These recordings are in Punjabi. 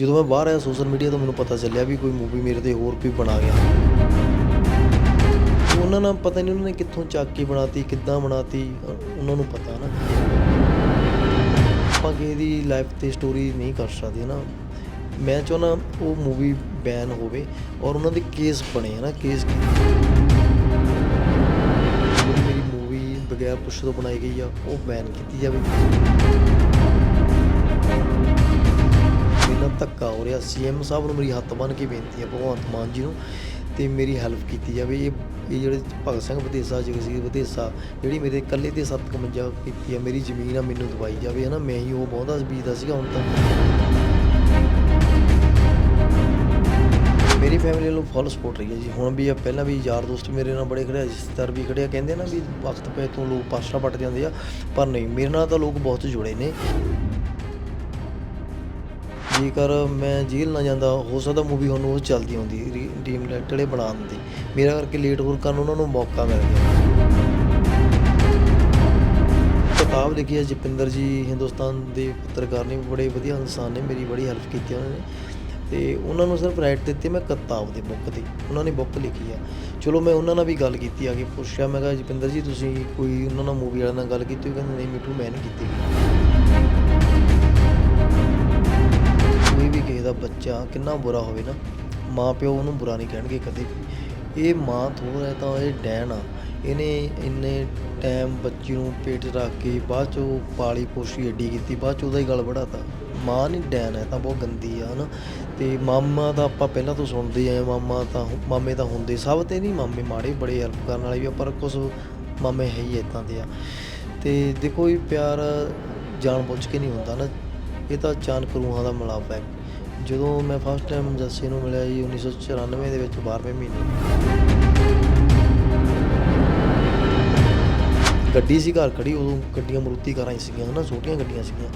ਜਦੋਂ ਮੈਂ ਬਾਹਰ ਆਇਆ ਸੋਸ਼ਲ ਮੀਡੀਆ ਤੋਂ ਮੈਨੂੰ ਪਤਾ ਚੱਲਿਆ ਵੀ ਕੋਈ ਮੂਵੀ ਮੇਰੇ ਤੇ ਹੋਰ ਕੋਈ ਬਣਾ ਗਿਆ। ਉਹਨਾਂ ਨਾਲ ਪਤਾ ਨਹੀਂ ਉਹਨਾਂ ਨੇ ਕਿੱਥੋਂ ਚੱਕ ਕੇ ਬਣਾਤੀ, ਕਿੱਦਾਂ ਬਣਾਤੀ ਅ- ਉਹਨਾਂ ਨੂੰ ਪਤਾ ਨਾ। ਆਪਾਂ ਕਿਸੇ ਦੀ ਲਾਈਫ ਤੇ ਸਟੋਰੀ ਨਹੀਂ ਕਰ ਸਕਦੇ ਨਾ। ਮੈਂ ਚਾਹੁੰਦਾ ਉਹ ਮੂਵੀ ਬੈਨ ਹੋਵੇ ਔਰ ਉਹਨਾਂ ਦੇ ਕੇਸ ਬਣੇ ਨਾ ਕੇਸ ਮੇਰੀ ਮੂਵੀ ਬਗੈਰ ਪੁੱਛ ਤੋਂ ਬਣਾਈ ਗਈ ਆ, ਉਹ ਬੈਨ ਕੀਤੀ ਜਾਵੇ। ਧੱਕਾ ਹੋ ਰਿਹਾ। ਸੀਐਮ ਸਾਹਿਬ ਨੂੰ ਮੇਰੀ ਹੱਥ ਬੰਨ ਕੇ ਬੇਨਤੀ ਹੈ, ਭਗਵੰਤ ਮਾਨ ਜੀ ਨੂੰ ਤੇ ਮੇਰੀ ਹੈਲਪ ਕੀਤੀ ਜਾਵੇ। ਇਹ ਇਹ ਜਿਹੜੇ ਭਗਤ ਸਿੰਘ ਵਿਦੇਸਾ ਜਗਸੀਰ ਵਿਦੇਸਾ ਜਿਹੜੀ ਮੇਰੇ ਇਕੱਲੇ ਤੇ 751 ਕੀਤੀ ਆ, ਮੇਰੀ ਜ਼ਮੀਨ ਆ, ਮੈਨੂੰ ਦਵਾਈ ਜਾਵੇ, ਹਨਾ? ਮੈਂ ਹੀ ਉਹ ਬਹੁਤਾ ਬੀਜਦਾ ਸੀਗਾ ਹੁਣ ਤਾਂ। ਮੇਰੀ ਫੈਮਿਲੀ ਨੂੰ ਫੁੱਲ ਸਪੋਰਟ ਰਹੀ ਹੈ ਜੀ। ਹੁਣ ਵੀ ਆ, ਪਹਿਲਾਂ ਵੀ ਯਾਰ ਦੋਸਤ ਮੇਰੇ ਨਾਲ ਬੜੇ ਖੜੇ ਰਿਸ਼ਤੇਦਾਰ ਵੀ ਖੜੇ ਕਹਿੰਦੇ ਨਾ ਵੀ ਵਕਤ ਪਏ ਤੋਂ ਲੋਕ ਪਾਸਰਾ ਪੱਟ ਜਾਂਦੇ ਆ, ਪਰ ਨਹੀਂ, ਮੇਰੇ ਨਾਲ ਤਾਂ ਲੋਕ ਬਹੁਤ ਜੁੜੇ ਨੇ। ਜੇਕਰ ਮੈਂ ਜੇਲ੍ਹ ਨਾ ਜਾਂਦਾ, ਹੋ ਸਕਦਾ ਮੂਵੀ ਹੁਣ ਉਹ ਚੱਲਦੀ ਹੁੰਦੀ ਡੀਮ ਲੈਟੜੇ ਬਣਾ ਦਿੰਦੀ ਮੇਰਾ ਕਰਕੇ ਲੇਟ ਹੋਰ ਕਰਨ ਉਹਨਾਂ ਨੂੰ ਮੌਕਾ ਮਿਲ ਗਿਆ। ਕਿਤਾਬ ਲਿਖੀ ਹੈ ਜਪਿੰਦਰ ਜੀ, ਹਿੰਦੁਸਤਾਨ ਦੇ ਪੱਤਰਕਾਰ ਨੇ, ਬੜੇ ਵਧੀਆ ਇਨਸਾਨ ਨੇ, ਮੇਰੀ ਬੜੀ ਹੈਲਪ ਕੀਤੀ ਉਹਨਾਂ ਨੇ। ਤੇ ਉਹਨਾਂ ਨੂੰ ਸਿਰਫ ਰਾਈਟ ਦਿੱਤੀ, ਮੈਂ ਕਿਤਾਬ ਦੇ ਬੁੱਕ ਦੀ, ਉਹਨਾਂ ਨੇ ਬੁੱਕ ਲਿਖੀ ਆ ਚਲੋ ਮੈਂ ਉਹਨਾਂ ਨਾਲ ਵੀ ਗੱਲ ਕੀਤੀ, ਆ ਕਿ ਪੁੱਛਿਆ, ਮੈਂ ਕਿਹਾ, ਜਪਿੰਦਰ ਜੀ, ਤੁਸੀਂ ਕੋਈ ਉਹਨਾਂ ਨਾਲ ਮੂਵੀ ਵਾਲਿਆਂ ਨਾਲ ਗੱਲ ਕੀਤੀ? ਉਹ ਕਹਿੰਦੇ, ਨਹੀਂ ਮਿੱਠੂ, ਮੈਂ ਨਹੀਂ ਕੀਤੀ। ਵੀ ਕਿਸੇ ਦਾ ਬੱਚਾ ਕਿੰਨਾ ਬੁਰਾ ਹੋਵੇ ਨਾ ਮਾਂ ਪਿਓ ਉਹਨੂੰ ਬੁਰਾ ਨਹੀਂ ਕਹਿਣਗੇ ਕਦੇ ਵੀ। ਇਹ ਮਾਂ ਥੋੜ ਹੈ ਤਾਂ ਇਹ ਡੈਣ ਆ। ਇਹਨੇ ਇੰਨੇ ਟਾਈਮ ਬੱਚੀ ਨੂੰ ਪੇਟ ਰੱਖ ਕੇ ਬਾਅਦ ਚ ਉਹ ਪਾਲੀ ਪੋਸ਼ੀ ਏਡੀ ਕੀਤੀ ਬਾਅਦ ਚ ਉਹਦਾ ਹੀ ਗਲ ਵੜਾਤਾ। ਮਾਂ ਨਹੀਂ ਡੈਨ ਹੈ ਤਾਂ ਬਹੁਤ ਗੰਦੀ ਆ ਹਨਾ। ਤੇ ਮਾਮਾ ਤਾਂ ਆਪਾਂ ਪਹਿਲਾਂ ਤੋਂ ਸੁਣਦੇ ਆਏ ਮਾਮਾ ਤਾਂ ਮਾਮੇ ਤਾਂ ਹੁੰਦੇ ਸਭ ਤੇ ਨਹੀਂ ਮਾਮੇ ਮਾੜੇ ਬੜੇ ਹੈਲਪ ਕਰਨ ਵਾਲੇ ਵੀ ਆ, ਪਰ ਕੁਝ ਮਾਮੇ ਹੈ ਹੀ ਇਦਾਂ ਦੇ ਆ। ਤੇ ਦੇਖੋ ਇਹ ਪਿਆਰ ਜਾਣ ਬੁੱਝ ਕੇ ਨਹੀਂ ਹੁੰਦਾ ਨਾ। ਇਹ ਤਾਂ ਅਚਾਨਕ ਰੂਹਾਂ ਦਾ ਮਿਲਾਪ ਹੈ। ਜਦੋਂ ਮੈਂ ਫਸਟ ਟਾਈਮ ਜੱਸੀ ਨੂੰ ਮਿਲਿਆ ਜੀ 1994 ਦੇ ਵਿੱਚ 12ਵੇਂ ਮਹੀਨੇ ਗੱਡੀ ਸੀ ਘਰ ਖੜੀ ਉਦੋਂ ਗੱਡੀਆਂ ਮਰੂਤੀ ਕਾਰਾਂ ਹੀ ਸੀਗੀਆਂ ਹਨਾ ਛੋਟੀਆਂ ਗੱਡੀਆਂ ਸੀਗੀਆਂ।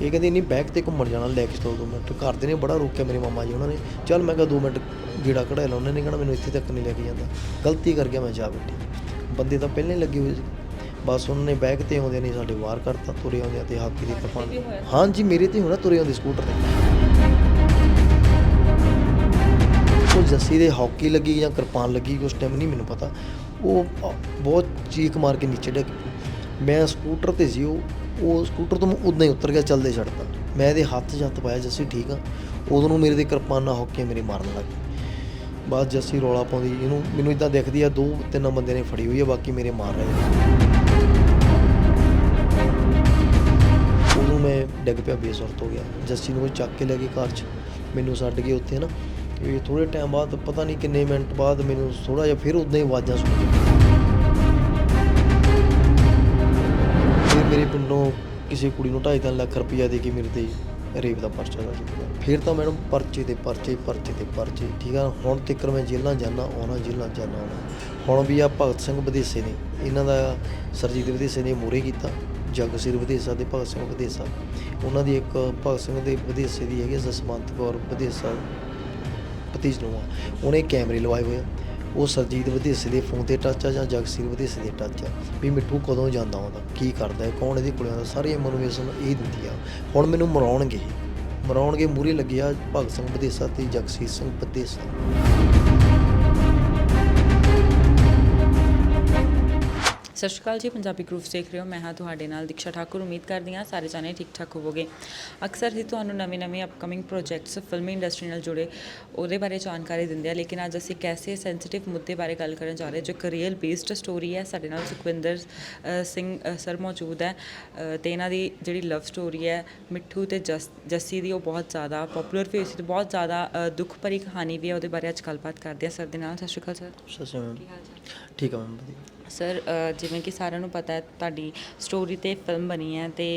ਇਹ ਕਹਿੰਦੇ ਨਹੀਂ ਬੈਕ ਤੇ ਘੁੰਮਣ ਜਾਣਾ ਲੈ ਕੇ ਚਲੋ ਦੋ ਮਿੰਟ। ਘਰ ਦੇ ਨੇ ਬੜਾ ਰੋਕਿਆ ਮੇਰੇ ਮਾਮਾ ਜੀ ਉਹਨਾਂ ਨੇ। ਚੱਲ ਮੈਂ ਕਿਹਾ ਦੋ ਮਿੰਟ ਗੇੜਾ ਕਢਾ ਲਾ ਉਹਨਾਂ ਨੇ ਕਹਿਣਾ ਮੈਨੂੰ ਇੱਥੇ ਤੱਕ ਨਹੀਂ ਲੈ ਕੇ ਜਾਂਦਾ। ਗਲਤੀ ਕਰ ਗਿਆ ਮੈਂ ਜਾ ਬੈਠੀ। ਬੰਦੇ ਤਾਂ ਪਹਿਲਾਂ ਹੀ ਲੱਗੇ ਹੋਏ ਸੀ। ਬਸ ਉਹਨਾਂ ਨੇ ਬੈਕ ਤੇ ਆਉਂਦੇ ਨਹੀਂ ਸਾਡੇ ਵਾਰ ਕਰਤਾ ਤੁਰੇ ਆਉਂਦੇ ਤੇ ਹਾਕੀ ਦੀ ਕਪਾਨ ਹਾਂਜੀ ਮੇਰੇ ਤੇ ਹੋਣਾ ਤੁਰੇ ਆਉਂਦੇ ਸਕੂਟਰ ਤੇ। ਜੱਸੀ ਦੇ ਹਾਕੀ ਲੱਗੀ ਜਾਂ ਕਿਰਪਾਨ ਲੱਗੀ ਉਸ ਟਾਈਮ ਨਹੀਂ, ਮੈਨੂੰ ਪਤਾ। ਉਹ, ਬਹੁਤ ਚੀਕ ਮਾਰ ਕੇ ਨੀਚੇ ਡਿੱਗ ਪਿਆ। ਮੈਂ ਸਕੂਟਰ ਤੇ ਸੀ ਉਹ ਉਹ ਸਕੂਟਰ ਤੋਂ ਮੈਂ ਉਦਾਂ ਹੀ ਉਤਰ ਗਿਆ, ਚੱਲਦੇ ਛੱਡਤਾ। ਮੈਂ ਇਹਦੇ ਹੱਥ 'ਚ ਹੱਥ ਪਾਇਆ, ਜੱਸੀ ਠੀਕ ਆ। ਉਦੋਂ ਨੂੰ ਮੇਰੇ ਦੇ ਕਿਰਪਾਨਾਂ ਨਾਲ ਹਾਕੀ ਮੇਰੇ ਮਾਰਨ ਲੱਗ ਗਈ। ਬਾਅਦ ਜੱਸੀ ਰੋਲਾ ਪਾਉਂਦੀ, ਇਹਨੂੰ, ਮੈਨੂੰ ਇਦਾਂ ਦਿਖਦੀ ਆ, ਦੋ, ਤਿੰਨ ਬੰਦੇ ਨੇ ਫੜੀ ਹੋਈ ਆ, ਬਾਕੀ ਮੇਰੇ ਮਾਰ ਰਹੇ ਆ ਉਦੋਂ ਮੈਂ ਡਿੱਗ ਪਿਆ, ਬੇਸੁਰਤ ਹੋ ਗਿਆ। ਜੱਸੀ ਨੂੰ ਕੋਈ ਚੱਕ ਕੇ ਲੈ ਗਈ ਕਾਰ 'ਚ। ਮੈਨੂੰ ਛੱਡ ਕੇ ਉੱਥੇ ਨਾ। ਇਹ ਥੋੜੇ ਟਾਈਮ ਬਾਅਦ, ਪਤਾ ਨਹੀਂ ਕਿੰਨੇ ਮਿੰਟ ਬਾਅਦ ਮੈਨੂੰ ਥੋੜਾ ਜਿਹਾ ਫਿਰ ਉਦਾਂ ਹੀ ਆਵਾਜ਼ਾਂ ਸੁਣੀਆਂ ਫਿਰ ਮੇਰੇ ਪਿੰਡੋਂ ਕਿਸੇ ਕੁੜੀ ਨੂੰ 2.5 ਲੱਖ ਰੁਪਈਆ ਦੇ ਕੇ ਮੇਰੇ ਤੇ ਰੇਪ ਦਾ ਪਰਚਾ ਦਰਜ ਕੀਤਾ ਫਿਰ ਤਾਂ ਮੈਡਮ ਪਰਚੇ ਤੇ ਪਰਚੇ ਪਰਚੇ ਤੇ ਪਰਚੇ, ਠੀਕ ਆ? ਹੁਣ ਤੱਕ ਮੈਂ ਜੇਲ੍ਹਾਂ ਜਾਣਾ ਆਉਣਾ, ਜੇਲ੍ਹਾਂ ਜਾਣਾ ਆਉਣਾ। ਹੁਣ ਵੀ ਆ ਭਗਤ ਸਿੰਘ ਵਿਦੇਸੇ ਨੇ, ਇਹਨਾਂ ਦਾ ਸਰਜੀਤ ਵਿਦੇਸੇ ਨੇ ਮੋਰੇ ਕੀਤਾ, ਜਗਸੀਰ ਵਿਦੇਸਾ ਤੇ ਭਗਤ ਸਿੰਘ ਵਿਦੇਸਾ। ਉਹਨਾਂ ਦੀ ਇੱਕ ਭਗਤ ਸਿੰਘ ਦੇ ਵਿਦੇਸੇ ਦੀ ਹੈਗੀ ਆ ਜਸਵੰਤ ਕੌਰ ਵਿਦੇਸਾ। ਭਤੀਜ ਨੂੰ ਆ। ਉਹਨੇ ਕੈਮਰੇ ਲਵਾਏ ਹੋਏ ਆ। ਉਹ ਸਰਜੀਤ ਵਿਦੇਸੇ ਦੇ ਫੋਨ ਤੇ ਟੱਚ ਆ ਜਾਂ ਜਗਸੀਰ ਵਧੇਸੇ ਦੇ ਟੱਚ ਆ। ਵੀ ਮਿੱਠੂ ਕਦੋਂ ਜਾਂਦਾ ਆਉਂਦਾ ਕੀ ਕਰਦਾ ਹੈ? ਕੌਣ ਇਹਦੇ ਕੋਲ ਆਉਂਦਾ ਸਾਰੀ ਇਨਫੋਰਮੇਸ਼ਨ ਇਹ ਦਿੰਦੀ ਆ। ਹੁਣ ਮੈਨੂੰ ਮਰਾਉਣਗੇ। ਇਹ। ਮਰਾਉਣਗੇ ਮੂਰੇ ਲੱਗਿਆ ਭਗਤ ਸਿੰਘ ਵਿਦੇਸਾ ਤੇ ਜਗਸੀਰ ਸਿੰਘ ਵਿਦੇਸਾ ਸਤਿ ਸ਼੍ਰੀ ਅਕਾਲ ਜੀ ਪੰਜਾਬੀ ਗਰੁੱਪ ਦੇਖ ਰਹੇ ਹੋ। ਮੈਂ ਹਾਂ ਤੁਹਾਡੇ ਨਾਲ ਦੀਕਸ਼ਾ ਠਾਕੁਰ। ਉਮੀਦ ਕਰਦੀ ਹਾਂ ਸਾਰੇ ਜਾਣੇ ਠੀਕ ਠਾਕ ਹੋਵੋਗੇ। ਅਕਸਰ ਹੀ ਤੁਹਾਨੂੰ ਨਵੇਂ-ਨਵੇਂ ਅਪਕਮਿੰਗ ਪ੍ਰੋਜੈਕਟਸ ਫਿਲਮੀ ਇੰਡਸਟਰੀ ਨਾਲ ਜੁੜੇ ਉਹਦੇ ਬਾਰੇ ਜਾਣਕਾਰੀ ਦਿੰਦੇ ਆ। ਲੇਕਿਨ ਅੱਜ ਅਸੀਂ ਕੈਸੇ ਸੈਂਸਿਟਿਵ ਮੁੱਦੇ ਬਾਰੇ ਗੱਲ ਕਰਨ ਜਾ ਰਹੇ ਹਾਂ, ਜੋ ਇੱਕ ਰੀਅਲ ਬੇਸਡ ਸਟੋਰੀ ਹੈ। ਸਾਡੇ ਨਾਲ ਸੁਖਵਿੰਦਰ ਸਿੰਘ ਸਰ ਮੌਜੂਦ ਹੈ। ਤੇ ਇਹਨਾਂ ਦੀ ਜਿਹੜੀ ਲਵ ਸਟੋਰੀ ਹੈ ਮਿੱਠੂ ਤੇ ਜਸ ਦੀ ਉਹ ਬਹੁਤ ਜ਼ਿਆਦਾ ਪਪੂਲਰ ਵੀ ਹੋਈ ਸੀ ਤੇ ਬਹੁਤ ਜ਼ਿਆਦਾ ਦੁੱਖ ਭਰੀ ਕਹਾਣੀ ਵੀ ਹੈ। ਉਹਦੇ ਬਾਰੇ ਅੱਜ ਗੱਲਬਾਤ ਕਰਦੇ ਹਾਂ। ਸਰ ਦੇ ਨਾਲ ਸਤਿ ਸ਼੍ਰੀ ਅਕਾਲ ਸਰ। ਕੀ ਹਾਲ ਚਾਲ? ਠੀਕ ਆ ਮੈਮ ਵਧੀਆ। ਸਰ ਜਿਵੇਂ ਕਿ ਸਾਰਿਆਂ ਨੂੰ ਪਤਾ ਹੈ ਤੁਹਾਡੀ ਸਟੋਰੀ ਤੇ ਫਿਲਮ ਬਣੀ ਹੈ ਤੇ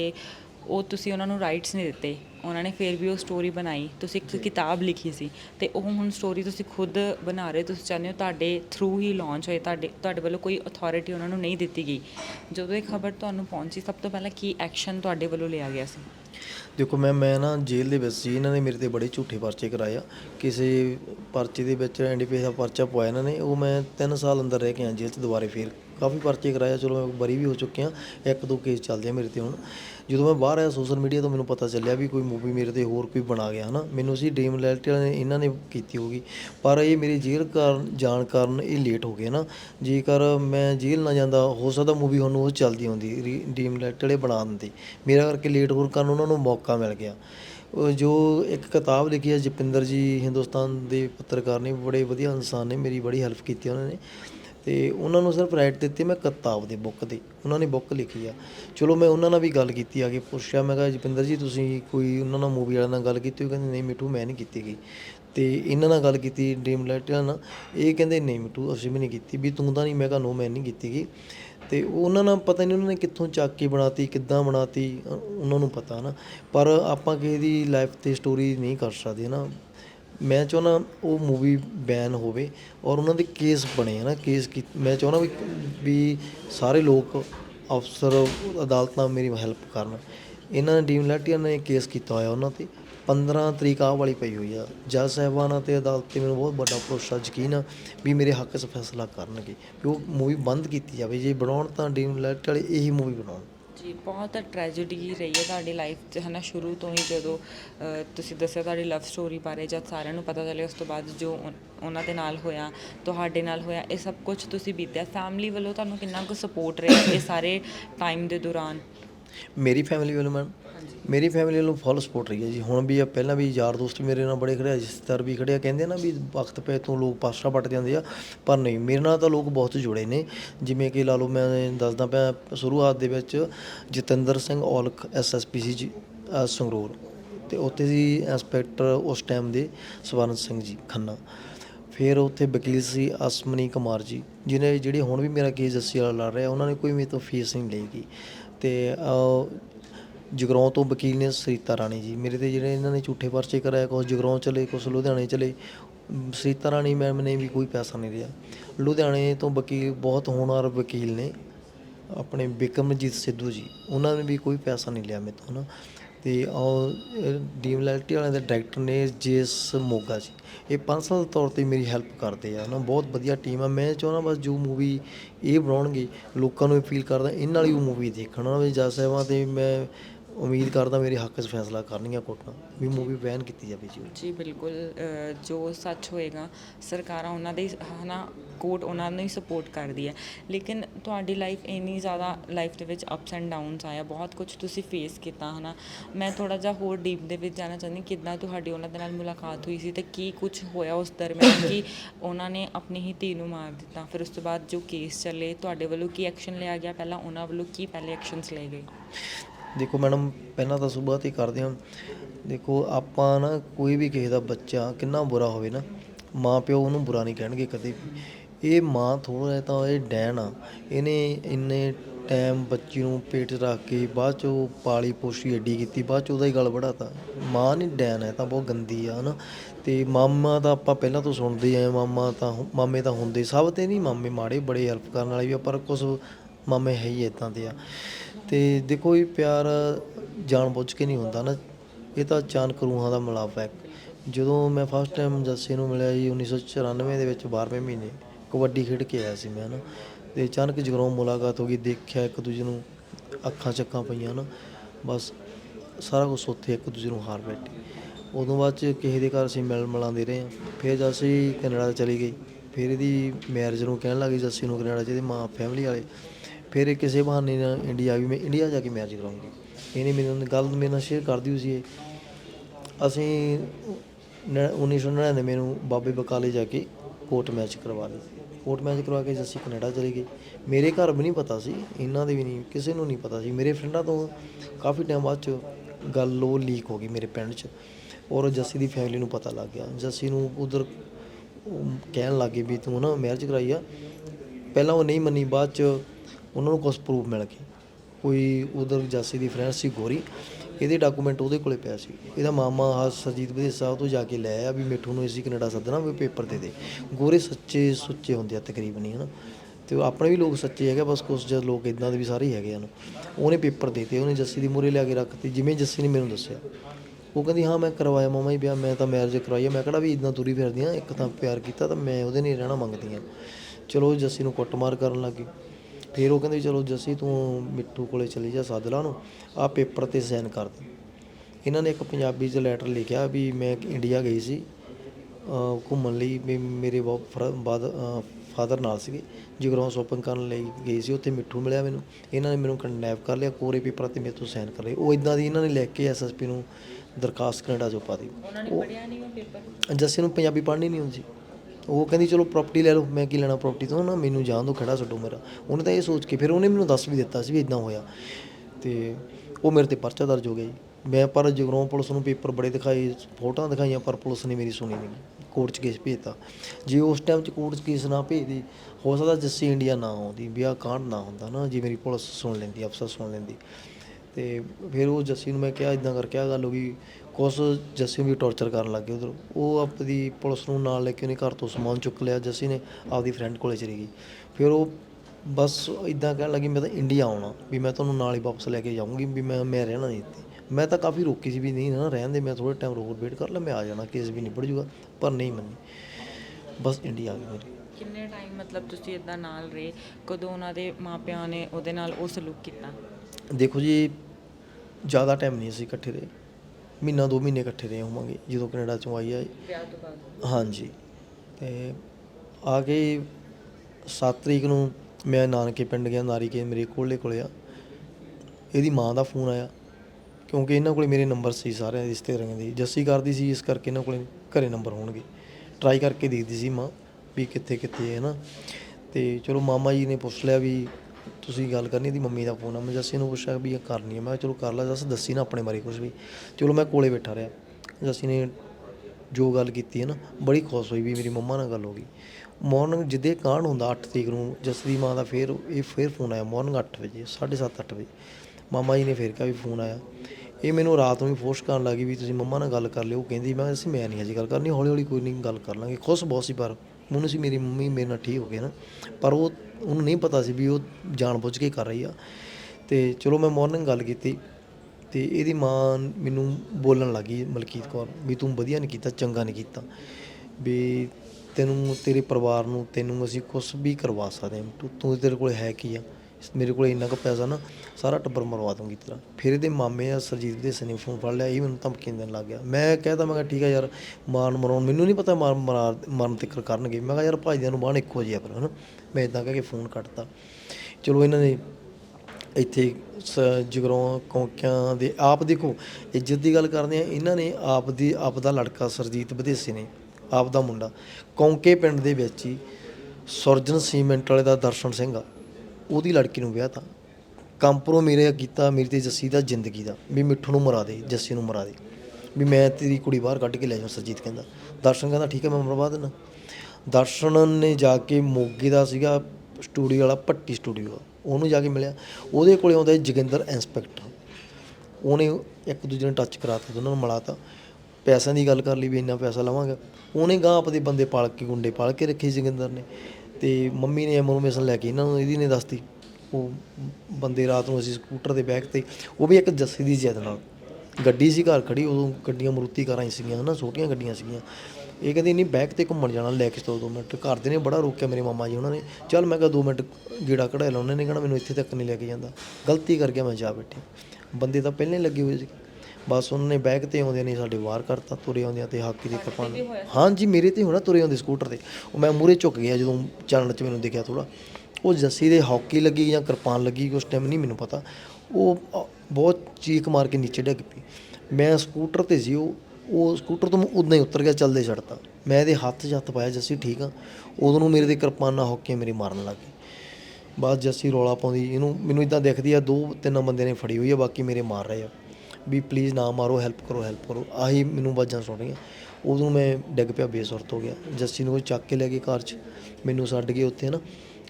ਉਹ ਤੁਸੀਂ ਉਹਨਾਂ ਨੂੰ ਰਾਈਟਸ ਨਹੀਂ ਦਿੱਤੇ। ਉਹਨਾਂ ਨੇ ਫਿਰ ਵੀ ਉਹ ਸਟੋਰੀ ਬਣਾਈ। ਤੁਸੀਂ ਇੱਕ ਕਿਤਾਬ ਲਿਖੀ ਸੀ ਤੇ ਉਹ ਹੁਣ ਸਟੋਰੀ ਤੁਸੀਂ ਖੁਦ ਬਣਾ ਰਹੇ ਤੁਸੀਂ ਚਾਹੁੰਦੇ ਹੋ ਤੁਹਾਡੇ ਥਰੂ ਹੀ ਲਾਂਚ ਹੋਏ ਤੁਹਾਡੇ ਤੁਹਾਡੇ ਵੱਲੋਂ ਕੋਈ ਅਥਾਰਟੀ ਉਹਨਾਂ ਨੂੰ ਨਹੀਂ ਦਿੱਤੀ ਗਈ। ਜਦੋਂ ਇਹ ਖਬਰ ਤੁਹਾਨੂੰ ਪਹੁੰਚੀ ਸਭ ਤੋਂ ਪਹਿਲਾਂ ਕੀ ਐਕਸ਼ਨ ਤੁਹਾਡੇ ਵੱਲੋਂ ਲਿਆ ਗਿਆ ਸੀ? ਦੇਖੋ ਮੈਂ ਮੈਂ ਨਾ ਜੇਲ੍ਹ ਦੇ ਵਿੱਚ ਸੀ। ਇਹਨਾਂ ਨੇ ਮੇਰੇ ਤੇ ਬੜੇ ਝੂਠੇ ਪਰਚੇ ਕਰਾਏ ਆ। ਕਿਸੇ ਪਰਚੇ ਦੇ ਵਿੱਚ ਐਨਡੀਪੀ ਦਾ ਪਰਚਾ ਪਵਾਇਆ ਇਹਨਾਂ ਨੇ। ਉਹ ਮੈਂ 3 ਸਾਲ ਅੰਦਰ ਰਹਿ ਕੇ ਆ ਜੇਲ੍ਹ 'ਚ ਦੁਬਾਰੇ ਫੇਰ ਕਾਫੀ ਪਰਚੇ ਕਰਾਇਆ, ਚਲੋ ਮੈਂ ਬਰੀ ਵੀ ਹੋ ਚੁੱਕਿਆ ਇੱਕ ਦੋ ਕੇਸ ਚੱਲਦੇ ਆ ਮੇਰੇ ਤੇ ਹੁਣ। ਜਦੋਂ ਮੈਂ ਬਾਹਰ ਆਇਆ ਸੋਸ਼ਲ ਮੀਡੀਆ ਤੋਂ ਮੈਨੂੰ ਪਤਾ ਚੱਲਿਆ ਵੀ ਕੋਈ ਮੂਵੀ ਮੇਰੇ ਤੇ ਹੋਰ ਕੋਈ ਬਣਾ ਗਿਆ, ਹਨਾ। ਮੈਨੂੰ ਸੀ ਡ੍ਰੀਮ ਰਿਐਲਿਟੀ ਵਾਲਿਆਂ ਇਹਨਾਂ ਨੇ ਕੀਤੀ ਹੋਗੀ ਪਰ ਇਹ ਮੇਰੀ ਜੇਲ੍ਹ ਕਾਰਨ, ਜਾਣ ਕਾਰਨ ਇਹ ਲੇਟ ਹੋ ਗਏ ਨਾ ਜੇਕਰ ਮੈਂ ਜੇਲ੍ਹ ਨਾ ਜਾਂਦਾ, ਹੋ ਸਕਦਾ ਮੂਵੀ ਹੁਣ ਉਹ ਚੱਲਦੀ ਹੁੰਦੀ, ਰੀ- ਡ੍ਰੀਮ ਰਿਐਲਿਟੀ ਵਾਲੇ ਬਣਾ ਦਿੰਦੇ। ਮੇਰਾ ਕਰਕੇ ਲੇਟ ਹੋਣ ਕਾਰਨ ਉਹਨਾਂ ਨੂੰ ਮੌਕਾ ਮਿਲ ਗਿਆ। ਜੋ ਇੱਕ ਕਿਤਾਬ ਲਿਖੀ ਹੈ ਜਪਿੰਦਰ ਜੀ ਹਿੰਦੁਸਤਾਨ ਦੇ ਪੱਤਰਕਾਰ ਨੇ, ਬੜੇ ਵਧੀਆ ਇਨਸਾਨ ਨੇ, ਮੇਰੀ ਬੜੀ ਹੈਲਪ ਕੀਤੀ ਉਹਨਾਂ ਨੇ। ਅਤੇ ਉਹਨਾਂ ਨੂੰ ਸਿਰਫ ਰਾਈਟ ਦਿੱਤੀ ਮੈਂ ਕਿਤਾਬ ਦੇ ਬੁੱਕ ਦੀ। ਉਹਨਾਂ ਨੇ ਬੁੱਕ ਲਿਖੀ ਆ। ਚਲੋ ਮੈਂ ਉਹਨਾਂ ਨਾਲ ਵੀ ਗੱਲ ਕੀਤੀ ਆ ਕੇ, ਪੁੱਛਿਆ, ਮੈਂ ਕਿਹਾ, ਜਪਿੰਦਰ ਜੀ, ਤੁਸੀਂ ਕੋਈ ਉਹਨਾਂ ਨਾਲ ਮੂਵੀ ਵਾਲਿਆਂ ਨਾਲ ਗੱਲ ਕੀਤੀ ਉਹ ਕਹਿੰਦੇ, ਨਹੀਂ ਮਿੱਠੂ, ਮੈਂ ਨਹੀਂ ਕੀਤੀ ਗਈ ਅਤੇ ਇਹਨਾਂ ਨਾਲ ਗੱਲ ਕੀਤੀ ਡ੍ਰੀਮ ਲਾਈਟ ਨਾਲ। ਇਹ ਕਹਿੰਦੇ, ਨਹੀਂ ਮਿੱਠੂ, ਅਸੀਂ ਵੀ ਨਹੀਂ ਕੀਤੀ। ਵੀ ਤੂੰ ਤਾਂ ਨਹੀਂ? ਮੈਂ ਕਿਹਾ ਨੋ ਮੈਂ ਨਹੀਂ ਕੀਤੀ ਗਈ ਤੇ ਉਹਨਾਂ ਨਾਲ ਪਤਾ ਨਹੀਂ ਉਹਨਾਂ ਨੇ ਕਿੱਥੋਂ ਚੱਕ ਕੇ ਬਣਾਤੀ, ਕਿੱਦਾਂ ਬਣਾਤੀ, ਅ- ਉਹਨਾਂ ਨੂੰ ਪਤਾ ਨਾ। ਪਰ ਆਪਾਂ ਕਿਸੇ ਦੀ ਲਾਈਫ ਤੇ ਸਟੋਰੀ ਨਹੀਂ ਕਰ ਸਕਦੇ ਨਾ। ਮੈਂ ਚਾਹੁੰਦਾ ਉਹ ਮੂਵੀ ਬੈਨ ਹੋਵੇ ਔਰ ਉਹਨਾਂ ਦੇ ਕੇਸ ਬਣੇ, ਹੈ ਨਾ ਕੇਸ ਕੀ, ਮੈਂ ਚਾਹੁੰਦਾ ਵੀ ਵੀ ਸਾਰੇ ਲੋਕ, ਅਫਸਰ, ਅਦਾਲਤਾਂ ਮੇਰੀ ਹੈਲਪ ਕਰਨ। ਇਹਨਾਂ ਨੇ ਡੀਮ ਲਾਟੀਆਂ ਨੇ ਕੇਸ ਕੀਤਾ ਹੋਇਆ ਉਹਨਾਂ ਤੇ। 15 ਤਰੀਕ ਆਹ ਵਾਲੀ ਪਈ ਹੋਈ ਆ। ਜੱਜ ਸਾਹਿਬਾਨਾਂ ਤੇ ਅਦਾਲਤ ਤੇ ਮੈਨੂੰ ਬਹੁਤ ਵੱਡਾ ਭਰੋਸਾ, ਯਕੀਨ ਆ ਵੀ ਮੇਰੇ ਹੱਕ 'ਚ ਫੈਸਲਾ ਕਰਨਗੇ। ਵੀ ਉਹ ਮੂਵੀ ਬੰਦ ਕੀਤੀ ਜਾਵੇ। ਜੇ ਬਣਾਉਣ ਤਾਂ ਡੀਮ ਲਾਟ ਵਾਲੇ ਇਹੀ ਮੂਵੀ ਬਣਾਉਣ। ਜੀ ਬਹੁਤ ਟ੍ਰੈਜੇਡੀ ਰਹੀ ਹੈ ਤੁਹਾਡੀ ਲਾਈਫ 'ਚ ਹੈ ਨਾ ਸ਼ੁਰੂ ਤੋਂ ਹੀ ਜਦੋਂ ਤੁਸੀਂ ਦੱਸਿਆ ਤੁਹਾਡੀ ਲਵ ਸਟੋਰੀ ਬਾਰੇ, ਜਦ ਸਾਰਿਆਂ ਨੂੰ ਪਤਾ ਚੱਲਿਆ, ਉਸ ਤੋਂ ਬਾਅਦ ਜੋ ਉਹਨਾਂ ਦੇ ਨਾਲ ਹੋਇਆ, ਤੁਹਾਡੇ ਨਾਲ ਹੋਇਆ, ਇਹ ਸਭ ਕੁਝ ਤੁਸੀਂ ਬੀਤਿਆ। ਫੈਮਿਲੀ ਵੱਲੋਂ ਤੁਹਾਨੂੰ ਕਿੰਨਾ ਕੁ ਸਪੋਰਟ ਰਿਹਾ ਇਹ ਸਾਰੇ ਟਾਈਮ ਦੇ ਦੌਰਾਨ? ਮੇਰੀ ਫੈਮਿਲੀ ਵੱਲੋਂ ਮੈਮ ਮੇਰੀ ਫੈਮਿਲੀ ਨੂੰ ਫੁੱਲ ਸਪੋਰਟ ਰਹੀ ਹੈ ਜੀ। ਹੁਣ ਵੀ ਆ, ਪਹਿਲਾਂ ਵੀ ਯਾਰ ਦੋਸਤ ਮੇਰੇ ਨਾਲ ਬੜੇ ਖੜੇ ਆ, ਰਿਸ਼ਤੇਦਾਰ ਵੀ ਖੜੇ ਆ। ਕਹਿੰਦੇ ਨਾ ਵੀ ਵਕਤ ਪਏ ਤੋਂ ਲੋਕ ਪਾਸਾ ਪੱਟ ਜਾਂਦੇ ਆ, ਪਰ ਨਹੀਂ, ਮੇਰੇ ਨਾਲ ਤਾਂ ਲੋਕ ਬਹੁਤ ਜੁੜੇ ਨੇ। ਜਿਵੇਂ ਕਿ ਲਾ ਲਓ ਮੈਂ ਦੱਸਦਾ ਪਿਆ, ਸ਼ੁਰੂਆਤ ਦੇ ਵਿੱਚ ਜਤਿੰਦਰ ਸਿੰਘ ਔਲਖ ਐਸਐਸਪੀਸੀ ਜੀ ਸੰਗਰੂਰ। ਤੇ ਉੱਥੇ ਸੀ ਇੰਸਪੈਕਟਰ ਉਸ ਟਾਈਮ ਦੇ ਸਵਰਨ ਸਿੰਘ ਜੀ ਖੰਨਾ। ਫਿਰ ਉੱਥੇ ਵਕੀਲ ਸੀ ਅਸਮਨੀ ਕੁਮਾਰ ਜੀ ਜਿਨੇ ਜਿਹੜੇ ਹੁਣ ਵੀ ਮੇਰਾ ਕੇਸ ਜੱਸੀ ਵਾਲਾ ਲੜ ਰਿਹਾ, ਉਹਨਾਂ ਨੇ ਕੋਈ ਮੇਰੇ ਤੋਂ ਫੀਸ ਨਹੀਂ ਲਈਗੀ। ਤੇ ਜਗਰਾਉਂ ਤੋਂ ਵਕੀਲ ਨੇ ਸਰੀਤਾ ਰਾਣੀ ਜੀ। ਮੇਰੇ ਤੇ ਜਿਹੜੇ ਇਹਨਾਂ ਨੇ ਝੂਠੇ ਪਰਚੇ ਕਰਾਇਆ ਕੁਛ ਜਗਰਾਉਂ ਚਲੇ, ਕੁਛ ਲੁਧਿਆਣੇ ਚਲੇ ਸਰੀਤਾ ਰਾਣੀ ਮੈਮ ਨੇ ਵੀ ਕੋਈ ਪੈਸਾ ਨਹੀਂ ਲਿਆ। ਲੁਧਿਆਣੇ ਤੋਂ ਵਕੀਲ ਬਹੁਤ ਹੋਣਹਾਰ ਵਕੀਲ ਨੇ, ਆਪਣੇ ਬਿਕਰਮਜੀਤ ਸਿੱਧੂ ਜੀ। ਉਹਨਾਂ ਨੇ ਵੀ ਕੋਈ ਪੈਸਾ ਨਹੀਂ ਲਿਆ ਮੇਰੇ ਤੋਂ ਨਾ। ਤੇ ਉਹ ਡੀਮ ਲੈਲਿਟੀ ਵਾਲਿਆਂ ਦੇ ਡਾਇਰੈਕਟਰ ਨੇ ਜੇਸ ਮੋਗਾ ਜੀ। ਇਹ ਪਰਸਨਲ ਤੌਰ ਤੇ ਮੇਰੀ ਹੈਲਪ ਕਰਦੇ ਆ ਨਾ। ਬਹੁਤ ਵਧੀਆ ਟੀਮ ਆ। ਮੈਂ ਚਾਹੁੰਦਾ ਬਸ ਜੋ ਮੂਵੀ ਇਹ ਬਣਾਉਣਗੇ, ਲੋਕਾਂ ਨੂੰ ਅਪੀਲ ਕਰਦਾ। ਇਹਨਾਂ ਵਾਲੀ ਉਹ ਮੂਵੀ ਦੇਖਣਾ। ਵੀ ਜੱਜ ਸਾਹਿਬਾਂ ਤੇ ਮੈਂ ਉਮੀਦ ਕਰਦਾ ਮੇਰੇ ਹੱਕ 'ਚ ਫੈਸਲਾ ਕਰਨਗੀਆਂ ਕੋਰਟਾਂ ਵੀ ਮੂਵੀ ਬੈਨ ਕੀਤੀ ਜਾਵੇ ਜੀ। ਜੀ ਬਿਲਕੁਲ ਅ, ਜੋ ਸੱਚ ਹੋਏਗਾ ਸਰਕਾਰਾਂ ਉਹਨਾਂ ਦੇ ਹਨਾ ਕੋਰਟ ਉਹਨਾਂ ਨੂੰ ਹੀ ਸਪੋਰਟ ਕਰਦੀ ਹੈ। ਲੇਕਿਨ ਤੁਹਾਡੀ ਲਾਈਫ ਇੰਨੀ ਜ਼ਿਆਦਾ ਲਾਈਫ ਦੇ ਵਿੱਚ ਅਪਸ ਐਂਡ ਡਾਊਨਸ ਆਇਆ ਬਹੁਤ ਕੁਝ ਤੁਸੀਂ ਫੇਸ ਕੀਤਾ ਹਨਾ ਮੈਂ ਥੋੜਾ ਜਿਹਾ ਹੋਰ ਡੀਪ ਦੇ ਵਿੱਚ ਜਾਣਾ ਚਾਹੁੰਦੀ ਕਿੱਦਾਂ ਤੁਹਾਡੀ ਉਹਨਾਂ ਦੇ ਨਾਲ ਮੁਲਾਕਾਤ ਹੋਈ ਸੀ ਤੇ ਕੀ ਕੁਝ ਹੋਇਆ ਉਸ ਦਰਮਿਆਨ ਕਿ ਉਹਨਾਂ ਨੇ ਆਪਣੀ ਹੀ ਧੀ ਨੂੰ ਮਾਰ ਦਿੱਤਾ? ਫਿਰ ਉਸ ਤੋਂ ਬਾਅਦ ਜੋ ਕੇਸ ਚੱਲੇ ਤੁਹਾਡੇ ਵੱਲੋਂ ਕੀ ਐਕਸ਼ਨ ਲਿਆ ਗਿਆ? ਪਹਿਲਾਂ ਉਹਨਾਂ ਵੱਲੋਂ ਕੀ ਪਹਿਲੇ ਐਕਸ਼ਨਸ ਲਏ ਗਏ? ਦੇਖੋ ਮੈਡਮ, ਪਹਿਲਾਂ ਤਾਂ ਸੁਬਾਹ ਹੀ ਕਰਦੇ ਹਾਂ। ਦੇਖੋ, ਆਪਾਂ ਨਾ ਕੋਈ ਵੀ ਕਿਸੇ ਦਾ ਬੱਚਾ ਕਿੰਨਾ ਬੁਰਾ ਹੋਵੇ ਨਾ ਮਾਂ ਪਿਓ ਉਹਨੂੰ ਬੁਰਾ ਨਹੀਂ ਕਹਿਣਗੇ ਕਦੇ ਵੀ। ਇਹ ਮਾਂ ਥੋੜ੍ਹਾ ਜਿਹਾ ਤਾਂ ਇਹ ਡੈਣ ਆ। ਇਹਨੇ ਇੰਨੇ ਟਾਈਮ ਬੱਚੀ ਨੂੰ ਪੇਟ 'ਚ ਰੱਖ ਕੇ ਬਾਅਦ ਚੋਂ ਪਾਲੀ ਪੋਸ਼ੀ ਐਡੀ ਕੀਤੀ, ਬਾਅਦ ਚ ਉਹਦਾ ਹੀ ਗਲ ਵੜਾਤਾ। ਮਾਂ ਨਹੀਂ ਡੈਨ ਹੈ, ਤਾਂ ਬਹੁਤ ਗੰਦੀ ਆ, ਹਨਾ। ਤੇ ਮਾਮਾ ਤਾਂ ਆਪਾਂ ਪਹਿਲਾਂ ਤੋਂ ਸੁਣਦੇ ਆਏ ਮਾਮਾ ਤਾਂ ਮਾਮੇ ਤਾਂ ਹੁੰਦੇ। ਸਭ ਤੇ ਨਹੀਂ ਮਾਮੇ ਮਾੜੇ, ਬੜੇ ਹੈਲਪ ਕਰਨ ਵਾਲੇ ਵੀ ਆ, ਪਰ ਕੁਝ ਮਾਮੇ ਹੈ ਹੀ ਇਦਾਂ ਦੇ ਆ। ਅਤੇ ਦੇਖੋ ਇਹ ਪਿਆਰ ਜਾਣ ਬੁੱਝ ਕੇ ਨਹੀਂ ਹੁੰਦਾ ਨਾ। ਇਹ ਤਾਂ ਅਚਾਨਕ ਰੂਹਾਂ ਦਾ ਮਿਲਾਪ ਹੈ। ਜਦੋਂ ਮੈਂ ਫਸਟ ਟਾਈਮ ਜੱਸੀ ਨੂੰ ਮਿਲਿਆ ਜੀ 1994 ਦੇ ਵਿੱਚ 12ਵੇਂ ਮਹੀਨੇ, ਕਬੱਡੀ ਖੇਡ ਕੇ ਆਇਆ ਸੀ ਮੈਂ ਨਾ ਤੇ ਅਚਾਨਕ ਜਗਰੋਂ ਮੁਲਾਕਾਤ ਹੋ ਗਈ, ਦੇਖਿਆ ਇੱਕ ਦੂਜੇ ਨੂੰ ਅੱਖਾਂ ਚੱਕਾਂ ਪਈਆਂ ਨਾ ਬਸ ਸਾਰਾ ਕੁਝ ਉੱਥੇ ਇੱਕ ਦੂਜੇ ਨੂੰ ਹਾਰ ਬੈਠੇ। ਉਦੋਂ ਬਾਅਦ ਚ ਕਿਸੇ ਦੇ ਘਰ ਅਸੀਂ ਮਿਲ ਮਿਲਾਉਂਦੇ ਰਹੇ ਹਾਂ। ਫਿਰ ਜਦ ਅਸੀਂ ਕੈਨੇਡਾ ਚਲੀ ਗਈ। ਫਿਰ ਇਹਦੀ ਮੈਰਿਜ ਨੂੰ ਕਹਿਣ ਲੱਗੀ ਜੱਸੀ ਨੂੰ ਕੈਨੇਡਾ ਚ, ਇਹਦੇ ਮਾਂ ਫੈਮਿਲੀ ਵਾਲੇ। ਫਿਰ ਇਹ ਕਿਸੇ ਬਹਾਨੇ ਨਾਲ ਇੰਡੀਆ ਆ ਗਈ। ਮੈਂ ਇੰਡੀਆ ਜਾ ਕੇ ਮੈਰਿਜ ਕਰਾਉਂਗੀ। ਇਹਨੇ ਮੇਰੇ ਨਾਲ ਗੱਲ, ਮੇਰੇ ਨਾਲ ਸ਼ੇਅਰ ਕਰਦੀ ਹੋਈ ਸੀ ਇਹ। ਅਸੀਂ ਨ- 1999 ਨੂੰ ਬਾਬੇ ਬਕਾਲੇ ਜਾ ਕੇ ਕੋਰਟ ਮੈਚ ਕਰਵਾ ਲਈ। ਕੋਰਟ ਮੈਚ ਕਰਵਾ ਕੇ ਅਸੀਂ ਕੈਨੇਡਾ ਚਲੇ ਗਏ। ਮੇਰੇ ਘਰ ਵੀ ਨਹੀਂ ਪਤਾ ਸੀ। ਇਹਨਾਂ ਦੇ ਵੀ ਨਹੀਂ, ਕਿਸੇ ਨੂੰ ਨਹੀਂ ਪਤਾ ਸੀ। ਮੇਰੇ ਫਰੈਂਡਾਂ ਤੋਂ ਕਾਫੀ ਟਾਈਮ ਬਾਅਦ ਚ ਗੱਲ ਉਹ ਲੀਕ ਹੋ ਗਈ ਮੇਰੇ ਪਿੰਡ ਚ। ਔਰ ਜੱਸੀ ਦੀ ਫੈਮਿਲੀ ਨੂੰ ਪਤਾ ਲੱਗ ਗਿਆ। ਜੱਸੀ ਨੂੰ ਉਧਰ ਕਹਿਣ ਲੱਗੇ ਵੀ ਤੂੰ ਨਾ ਮੈਰਿਜ ਕਰਾਈ ਆ। ਪਹਿਲਾਂ ਉਹ ਨਹੀਂ ਮੰਨੀ, ਬਾਅਦ ਚ ਉਹਨਾਂ ਨੂੰ ਕੁਝ ਪ੍ਰੂਫ ਮਿਲ ਗਏ। ਕੋਈ ਉਧਰ ਜਾਸੀ ਦੀ ਫਰੈਂਡ ਸੀ ਗੋਰੀ, ਇਹਦੇ ਡਾਕੂਮੈਂਟ ਉਹਦੇ ਕੋਲੇ ਪਿਆ ਸੀ। ਇਹਦਾ ਮਾਮਾ ਆ ਸਰਜੀਤ ਵਿਦੇਸ਼ ਸਾਹਿਬ ਤੋਂ ਜਾ ਕੇ ਲੈ ਆਇਆ ਵੀ ਮਿੱਠੂ ਨੂੰ ਅਸੀਂ ਕੈਨੇਡਾ ਸੱਦਣਾ ਵੀ ਪੇਪਰ ਦੇ ਦੇ। ਗੋਰੇ ਸੱਚੇ ਸੁੱਚੇ ਹੁੰਦੇ ਆ ਤਕਰੀਬਨ ਹੀ, ਹਨਾ। ਤੇ ਉਹ ਆਪਣੇ ਵੀ ਲੋਕ ਸੱਚੇ ਹੈਗੇ ਬਸ ਕੁਝ ਜਦ ਲੋਕ ਇਦਾਂ ਦੇ ਵੀ ਸਾਰੇ ਹੈਗੇ ਹਨ ਉਹਨੇ। ਪੇਪਰ ਦੇਤੇ, ਉਹਨੇ ਜੱਸੀ ਦੀ ਮੂਹਰੇ ਲਿਆ ਕੇ ਰੱਖਤੀ ਜਿਵੇਂ ਜੱਸੀ ਨੇ ਮੈਨੂੰ ਦੱਸਿਆ। ਉਹ ਕਹਿੰਦੀ, ਹਾਂ, ਮੈਂ ਕਰਵਾਇਆ ਮਾਮਾ ਹੀ ਵਿਆਹ ਮੈਂ ਤਾਂ ਮੈਰਿਜ ਕਰਵਾਈ ਮੈਂ ਕਿਹੜਾ ਵੀ ਇਦਾਂ ਤੁਰੀ ਫਿਰਦੀ ਆ, ਇੱਕ ਤਾਂ ਪਿਆਰ ਕੀਤਾ ਤਾਂ ਮੈਂ ਉਹਦੇ ਨਹੀਂ ਰਹਿਣਾ ਮੰਗਦੀ ਆ। ਚਲੋ ਜੱਸੀ ਨੂੰ ਕੁੱਟਮਾਰ ਕਰਨ ਲੱਗੀ। ਫਿਰ ਉਹ ਕਹਿੰਦੇ ਚਲੋ ਜੱਸੀ ਤੂੰ ਮਿੱਠੂ ਕੋਲੇ ਚਲੀ ਜਾ ਸੱਦ ਲਾ ਨੂੰ ਆ ਪੇਪਰ ਤੇ ਸਾਈਨ ਕਰ ਦੇ। ਇਹਨਾਂ ਨੇ ਇੱਕ ਪੰਜਾਬੀ 'ਚ ਲੈਟਰ ਲਿਖਿਆ ਵੀ ਮੈਂ ਇੰਡੀਆ ਗਈ ਸੀ ਘੁੰਮਣ ਲਈ ਵੀ ਮੇਰੇ ਬਾਦ ਫਾਦਰ ਨਾਲ ਸੀਗੇ। ਜਿਗਰੋਂ ਸ਼ੋਪਿੰਗ ਕਰਨ ਲਈ ਗਈ ਸੀ ਉੱਥੇ ਮਿੱਠੂ ਮਿਲਿਆ ਮੈਨੂੰ। ਇਹਨਾਂ ਨੇ ਮੈਨੂੰ ਕੰਡੈਪ ਕਰ ਲਿਆ ਕੋਰੇ ਪੇਪਰ ਤੇ ਮੇਰੇ ਤੋਂ ਸਾਈਨ ਕਰ ਲਏ। ਉਹ ਇਦਾਂ ਦੀ ਇਹਨਾਂ ਨੇ ਲੈ ਕੇ ਐਸਐਸਪੀ ਨੂੰ ਦਰਖਾਸਤ ਕੈਨੇਡਾ 'ਚ ਪਾ ਦਿੱਤੀ। ਉਹਨਾਂ ਨੇ ਪੜਿਆ ਨਹੀਂ ਉਹ ਪੇਪਰ? ਜੱਸੀ ਨੂੰ ਪੰਜਾਬੀ ਪੜ੍ਹਨੀ ਨਹੀਂ ਹੁੰਦੀ ਉਹ ਕਹਿੰਦੀ, ਚਲੋ ਪ੍ਰਾਪਰਟੀ ਲੈ ਲਓ, ਮੈਂ ਕੀ ਲੈਣਾ ਪ੍ਰਾਪਰਟੀ ਤੋਂ? ਨਾ ਮੈਨੂੰ ਜਾਣ ਦਿਓ, ਖੜਾ ਛੱਡੋ ਮੇਰਾ। ਉਹਨੇ ਤਾਂ ਇਹ ਸੋਚ ਕੇ ਫਿਰ ਉਹਨੇ ਮੈਨੂੰ ਦੱਸ ਵੀ ਦਿੱਤਾ ਸੀ ਵੀ ਇਦਾਂ ਹੋਇਆ। ਤੇ ਉਹ ਮੇਰੇ ਤੇ ਪਰਚਾ ਦਰਜ ਹੋ ਗਿਆ ਜੀ। ਮੈਂ ਪਰ ਜਗਰੋਂ ਪੁਲਿਸ ਨੂੰ ਪੇਪਰ ਬੜੇ ਦਿਖਾਏ, ਫੋਟੋਆਂ ਦਿਖਾਈਆਂ, ਪਰ ਪੁਲਿਸ ਨੇ ਮੇਰੀ ਸੁਣੀ ਨਹੀਂ। ਕੋਰਟ 'ਚ ਕੇਸ ਭੇਜਤਾ। ਜੇ ਉਸ ਟਾਈਮ 'ਚ ਕੋਰਟ 'ਚ ਕੇਸ ਨਾ ਭੇਜਦੀ, ਹੋ ਸਕਦਾ ਜੱਸੀ ਇੰਡੀਆ ਨਾ ਆਉਂਦੀ ਵੀ ਆਹ ਕਾਂਡ ਨਾ ਹੁੰਦਾ ਨਾ, ਜੇ ਮੇਰੀ ਪੁਲਿਸ ਸੁਣ ਲੈਂਦੀ, ਅਫਸਰ ਸੁਣ ਲੈਂਦੀ। ਤੇ ਫਿਰ ਉਹ ਜੱਸੀ ਨੂੰ ਮੈਂ ਕਿਹਾ ਇਦਾਂ ਕਰਕੇ ਆ ਗੱਲ ਹੋ ਗਈ ਕੁਛ ਜੱਸੀ ਨੂੰ ਵੀ ਟੌਰਚਰ ਕਰਨ ਲੱਗ ਗਏ ਉਧਰ। ਉਹ ਆਪਦੀ ਪੁਲਿਸ ਨੂੰ ਨਾਲ ਲੈ ਕੇ ਉਹਨੇ ਘਰ ਤੋਂ ਸਮਾਨ ਚੁੱਕ ਲਿਆ ਜੱਸੀ ਨੇ ਆਪਦੀ ਫਰੈਂਡ ਕੋਲੇ ਚਲੀ ਗਈ। ਫਿਰ ਉਹ ਬਸ ਇਦਾਂ ਕਹਿਣ ਲੱਗੀ ਮੈਂ ਤਾਂ ਇੰਡੀਆ ਆਉਣਾ ਵੀ ਮੈਂ ਤੁਹਾਨੂੰ ਨਾਲ ਹੀ ਵਾਪਸ ਲੈ ਕੇ ਜਾਊਂਗੀ ਵੀ ਮੈਂ ਮੈਂ ਰਹਿਣਾ ਨਹੀਂ ਇੱਥੇ। ਮੈਂ ਤਾਂ ਕਾਫੀ ਰੋਕੀ ਸੀ ਵੀ ਨਹੀਂ ਨਾ ਰਹਿਣ ਦੇ ਮੈਂ ਥੋੜੇ ਟਾਈਮ ਹੋਰ ਵੇਟ ਕਰ ਲੈ ਮੈਂ ਆ ਜਾਣਾ ਕੇਸ ਵੀ ਨਿਬੜ ਜੂਗਾ ਪਰ ਨਹੀਂ ਮੰਨੀ। ਬਸ ਇੰਡੀਆ ਆ ਗਈ ਮੇਰੀ। ਕਿੰਨੇ ਟਾਈਮ ਮਤਲਬ ਤੁਸੀਂ ਇਦਾਂ ਨਾਲ ਰਹੇ? ਕਦੋਂ ਉਹਨਾਂ ਦੇ ਮਾਪਿਆਂ ਨੇ ਉਹਦੇ ਨਾਲ ਉਹ ਸਲੂਕ ਕੀਤਾ? ਦੇਖੋ ਜੀ ਜ਼ਿਆਦਾ ਟਾਈਮ ਨਹੀਂ ਅਸੀਂ ਇਕੱਠੇ ਰਹੇ। ਮਹੀਨਾ ਦੋ ਮਹੀਨੇ ਇਕੱਠੇ ਰਹੇ ਹੋਵਾਂਗੇ ਜਦੋਂ ਕੈਨੇਡਾ ਚੋਂ ਆਈ ਆ। ਇਹ। ਵਿਆਹ ਤੋਂ ਬਾਅਦ। ਹਾਂਜੀ। ਤੇ ਆ ਕੇ 7 ਤਰੀਕ ਨੂੰ ਮੈਂ ਨਾਨਕੇ ਪਿੰਡ ਗਿਆ ਨਾਰੀਕੇ ਮੇਰੇ ਕੋਲੇ ਕੋਲੇ ਆ। ਇਹਦੀ ਮਾਂ ਦਾ ਫੋਨ ਆਇਆ ਕਿਉਂਕਿ ਇਹਨਾਂ ਕੋਲੇ ਮੇਰੇ ਨੰਬਰ ਸੀ ਸਾਰੇ ਰਿਸ਼ਤੇਦਾਰਾਂ ਦੇ। ਜੱਸੀ ਕਰਦੀ ਸੀ ਇਸ ਕਰਕੇ ਇਹਨਾਂ ਕੋਲੇ ਘਰੇ ਨੰਬਰ ਹੋਣਗੇ। ਟਰਾਈ ਕਰਕੇ ਦੇਖਦੀ ਸੀ ਮਾਂ ਵੀ ਕਿੱਥੇ ਕਿੱਥੇ ਹੈ ਨਾ। ਤੇ ਚਲੋ ਮਾਮਾ ਜੀ ਨੇ ਪੁੱਛ ਲਿਆ ਵੀ ਤੁਸੀਂ ਗੱਲ ਕਰਨੀ, ਇਹਦੀ ਮੰਮੀ ਦਾ ਫੋਨ ਆ, ਮੈਂ ਜੱਸੀ ਨੂੰ ਪੁੱਛਿਆ ਵੀ ਇਹ ਕਰਨੀ ਹੈ ਮੈਂ ਕਿਹਾ ਚਲੋ ਕਰ ਲੈ ਜੱਸ, ਦੱਸੀ ਨਾ ਆਪਣੇ ਬਾਰੇ ਕੁਝ ਵੀ। ਚਲੋ ਮੈਂ ਕੋਲੇ ਬੈਠਾ ਰਿਹਾ। ਜੱਸੀ ਨੇ ਜੋ ਗੱਲ ਕੀਤੀ ਹੈ ਨਾ, ਬੜੀ ਖੁਸ਼ ਹੋਈ ਵੀ ਮੇਰੀ ਮੰਮਾ ਨਾਲ ਗੱਲ ਹੋ ਗਈ। ਮਾਰਨਿੰਗ ਜਿੱਦੇ ਕਾਂਡ ਹੁੰਦਾ 8 ਤਰੀਕ ਨੂੰ, ਜਸ ਦੀ ਮਾਂ ਦਾ ਫੇਰ, ਇਹ ਫੇਰ ਫੋਨ ਆਇਆ ਮਾਰਨਿੰਗ 8 ਵਜੇ 7:30 8 ਵਜੇ। ਮਾਮਾ ਜੀ ਨੇ ਫੇਰ ਕਿਹਾ ਵੀ ਫੋਨ ਆਇਆ। ਇਹ ਮੈਨੂੰ ਰਾਤ ਨੂੰ ਵੀ ਫੋਰਸ ਕਰਨ ਲੱਗੀ ਵੀ ਤੁਸੀਂ ਮੰਮਾ ਨਾਲ ਗੱਲ ਕਰ ਲਿਓ, ਉਹ ਕਹਿੰਦੀ, ਮੈਂ ਅਸੀਂ ਮੈਂ ਨਹੀਂ ਹਜੇ ਗੱਲ ਕਰਨੀ ਹੌਲੀ ਹੌਲੀ ਕੋਈ ਨਹੀਂ, ਗੱਲ ਕਰ ਲਾਂਗੇ। ਖੁਸ਼ ਬਹੁਤ ਸੀ ਪਰ ਮੈਨੂੰ ਸੀ ਮੇਰੀ ਮੰਮੀ ਮੇਰੇ ਨਾਲ ਠੀਕ ਹੋ ਗਏ ਨਾ, ਪਰ ਉਹ ਉਹਨੂੰ ਨਹੀਂ ਪਤਾ ਸੀ ਵੀ ਉਹ ਜਾਣ ਬੁੱਝ ਕੇ ਕਰ ਰਹੀ ਆ। ਤੇ ਚਲੋ ਮੈਂ ਮਾਰਨਿੰਗ ਗੱਲ ਕੀਤੀ ਤੇ ਇਹਦੀ ਮਾਂ ਮੈਨੂੰ ਬੋਲਣ ਲੱਗੀ ਮਲਕੀਤ ਕੌਰ ਵੀ ਤੂੰ ਵਧੀਆ ਨਹੀਂ ਕੀਤਾ, ਚੰਗਾ ਨਹੀਂ ਕੀਤਾ। ਵੀ ਤੈਨੂੰ, ਤੇਰੇ ਪਰਿਵਾਰ ਨੂੰ ਤੈਨੂੰ ਅਸੀਂ ਕੁਝ ਵੀ ਕਰਵਾ ਸਕਦੇ ਹਾਂ ਤੂੰ ਤੇਰੇ ਕੋਲ ਹੈ ਕੀ ਆ? ਮੇਰੇ ਕੋਲ ਇੰਨਾ ਕੁ ਪੈਸਾ ਨਾ, ਸਾਰਾ ਟੱਬਰ ਮਰਵਾ ਦੂੰਗੀ ਤੇਰਾ। ਫਿਰ ਇਹਦੇ ਮਾਮੇ ਆ ਸਰਜੀਤ ਦੇ ਸਨੇ ਫੋਨ ਫੜ ਲਿਆ, ਇਹ ਮੈਨੂੰ ਧਮਕੀ ਦੇਣ ਲੱਗ ਗਿਆ। ਮੈਂ ਕਹਿਤਾ ਮੈਂ ਕਿਹਾ, ਠੀਕ ਆ ਯਾਰ, ਮਾਰਨ ਮਰਾਉਣ, ਮੈਨੂੰ ਨਹੀਂ ਪਤਾ ਮਾਰ, ਮਰਾ, ਮਰਨ ਤਿੱਕਰ ਕਰਨਗੇ। ਮੈਂ ਕਿਹਾ, ਯਾਰ ਭਾਈਆਂ ਨੂੰ ਬਾਣ ਇੱਕੋ ਜਿਹਾ ਪਰ ਹਨਾ। ਮੈਂ ਇਦਾਂ ਕਹਿ ਕੇ ਫੋਨ ਕੱਟਤਾ। ਚਲੋ, ਇਹਨਾਂ ਨੇ ਇੱਥੇ ਸ- ਜਗਰੋਂ ਕੌਂਕਿਆਂ ਦੇ, ਆਪ ਦੇਖੋ, ਇੱਜ਼ਤ ਦੀ ਗੱਲ ਕਰਦੇ ਆ, ਇਹਨਾਂ ਨੇ ਆਪ ਦੀ, ਆਪ ਦਾ ਲੜਕਾ ਸਰਜੀਤ ਵਿਦੇਸੀ ਨੇ, ਆਪ ਦਾ ਮੁੰਡਾ। ਕੌਂਕੇ ਪਿੰਡ ਦੇ ਵਿੱਚ ਹੀ, ਸੁਰਜਨ ਸੀਮੈਂਟ ਵਾਲੇ ਦਾ ਦਰਸ਼ਨ ਸਿੰਘ ਆ। ਉਹਦੀ ਲੜਕੀ ਨੂੰ ਵਿਆਹ ਤਾ। ਕੰਪਰੋ ਮੇਰੇ ਕੀਤਾ, ਮੇਰੀ ਤੇ ਜੱਸੀ ਦਾ ਜ਼ਿੰਦਗੀ ਦਾ। ਵੀ ਮਿੱਠੂ ਨੂੰ ਮਰਾ ਦੇ, ਜੱਸੀ ਨੂੰ ਮਰਾ ਦੇ। ਵੀ ਮੈਂ ਤੇਰੀ ਕੁੜੀ ਬਾਹਰ ਕੱਢ ਕੇ ਲੈ ਜਾਵਾਂ ਸਰਜੀਤ ਕਹਿੰਦਾ। ਦਰਸ਼ਨ ਕਹਿੰਦਾ, ਠੀਕ ਹੈ, ਮੈਂ ਮਰਵਾ ਦਿੰਦਾ। ਦਰਸ਼ਨ ਨੇ ਜਾ ਕੇ ਮੋਗੇ ਦਾ ਸੀਗਾ ਸਟੂਡੀਓ ਵਾਲਾ, ਪੱਟੀ ਸਟੂਡੀਓ ਉਹਨੂੰ ਜਾ ਕੇ ਮਿਲਿਆ। ਉਹਦੇ ਕੋਲੇ ਆਉਂਦਾ ਜੋਗਿੰਦਰ ਇੰਸਪੈਕਟਰ ਉਹਨੇ ਇੱਕ ਦੂਜੇ ਨੂੰ ਟੱਚ ਕਰਾਤਾ, ਦੋਨਾਂ ਨੂੰ ਮਿਲਾਤਾ। ਪੈਸਿਆਂ ਦੀ ਗੱਲ ਕਰ ਲਈ ਵੀ ਇੰਨਾ ਪੈਸਾ ਲਵਾਂਗਾ। ਉਹਨੇ ਗਾਂ ਆਪਦੇ ਬੰਦੇ ਪਾਲ ਕੇ, ਗੁੰਡੇ ਪਾਲ ਕੇ ਰੱਖੇ ਜੋਗਿੰਦਰ ਨੇ। ਤੇ ਮੰਮੀ ਨੇ ਇਨਫੋਰਮੇਸ਼ਨ ਲੈ ਕੇ ਇਹਨਾਂ ਨੂੰ ਇਹਦੀ ਨੇ ਦੱਸਤੀ, ਉਹ ਬੰਦੇ ਰਾਤ ਨੂੰ ਅਸੀਂ ਸਕੂਟਰ 'ਤੇ ਬੈਕ ਤੇ, ਉਹ ਵੀ ਇੱਕ ਜੱਸੀ ਦੀ ਜਿੱਦ ਨਾਲ। ਗੱਡੀ ਸੀ ਘਰ ਖੜੀ, ਉਦੋਂ ਗੱਡੀਆਂ ਮਰੂਤੀ ਕਾਰਾਂ ਹੀ ਸੀਗੀਆਂ, ਹਨਾ, ਛੋਟੀਆਂ ਗੱਡੀਆਂ ਸੀਗੀਆਂ। ਇਹ ਕਹਿੰਦੀ ਨਹੀਂ, ਬੈਕ ਤੇ ਘੁੰਮਣ ਜਾਣਾ, ਲੈ ਕੇ ਚਲੋ ਦੋ ਮਿੰਟ। ਘਰ ਦੇ ਨੇ ਬੜਾ ਰੋਕਿਆ ਮੇਰੇ ਮਾਮਾ ਜੀ, ਉਹਨਾਂ ਨੇ, ਚੱਲ ਮੈਂ ਕਿਹਾ ਦੋ ਮਿੰਟ ਗੇੜਾ ਕਢਾ ਲਾ ਨੇ ਕਹਿਣਾ ਮੈਨੂੰ ਇੱਥੇ ਤੱਕ ਨਹੀਂ ਲੈ ਕੇ ਜਾਂਦਾ। ਗਲਤੀ ਕਰ ਗਿਆ ਮੈਂ ਜਾ ਬੈਠੀ। ਬੰਦੇ ਤਾਂ ਪਹਿਲਾਂ ਹੀ ਲੱਗੇ ਹੋਏ ਸੀ। ਬਸ ਉਹਨਾਂ ਨੇ ਬੈਕ ਤੇ ਆਉਂਦੇ ਨੇ ਸਾਡੇ ਵਾਰ ਕਰਤਾ ਤੁਰੇ ਆਉਂਦਿਆਂ ਤੇ ਹਾਕੀ ਦੀ ਕਿਰਪਾਨ ਹਾਂਜੀ ਮੇਰੇ ਤੇ ਹੋਣਾ ਤੁਰੇ ਆਉਂਦੇ ਸਕੂਟਰ ਤੇ। ਉਹ ਮੈਂ ਮੂਰੇ ਝੁਕ ਗਿਆ ਜਦੋਂ ਚੱਲਣ ਚ ਮੈਨੂੰ ਦਿਖਿਆ ਥੋੜਾ ਉਹ ਜੱਸੀ ਦੇ ਹਾਕੀ ਲੱਗੀ ਜਾਂ ਕਿਰਪਾਨ ਲੱਗੀ ਉਸ ਟਾਈਮ ਨਹੀਂ ਮੈਨੂੰ ਪਤਾ। ਉਹ ਬਹੁਤ ਚੀਕ ਮਾਰ ਕੇ ਨੀਚੇ ਡਿੱਗ ਪਈ। ਮੈਂ ਸਕੂਟਰ ਤੇ ਸੀ ਉਹ ਉਹ ਸਕੂਟਰ ਤੋਂ ਉਦਾਂ ਹੀ ਉਤਰ ਗਿਆ ਚੱਲਦੇ ਛੱਡਤਾ। ਮੈਂ ਇਹਦੇ ਹੱਥ 'ਚ ਹੱਥ ਪਾਇਆ ਜੱਸੀ ਠੀਕ ਆ? ਉਦੋਂ ਨੂੰ ਮੇਰੇ ਦੇ ਕਿਰਪਾਨਾਂ ਹਾਕੀਆਂ ਮੇਰੇ ਮਾਰਨ ਲੱਗ ਗਏ ਬਾਅਦ ਜੱਸੀ ਰੋਲਾ ਪਾਉਂਦੀ ਇਹਨੂੰ ਮੈਨੂੰ ਇਦਾਂ ਦਿਖਦੀ ਆ ਦੋ ਤਿੰਨ ਬੰਦੇ ਨੇ ਫੜੀ ਹੋਈ ਆ ਬਾਕੀ ਮੇਰੇ ਮਾਰ ਰਹੇ ਆ। ਵੀ ਪਲੀਜ਼ ਨਾ ਮਾਰੋ ਹੈਲਪ ਕਰੋ ਹੈਲਪ ਕਰੋ। ਆਹੀ ਮੈਨੂੰ ਆਵਾਜ਼ਾਂ ਸੁਣ ਰਹੀਆਂ। ਉਦੋਂ ਮੈਂ ਡਿੱਗ ਪਿਆ, ਬੇਸੁਰਤ ਹੋ ਗਿਆ। ਜੱਸੀ ਨੂੰ ਚੱਕ ਕੇ ਲੈ ਗਏ ਘਰ 'ਚ। ਮੈਨੂੰ ਛੱਡ ਗਏ ਉੱਥੇ ਨਾ।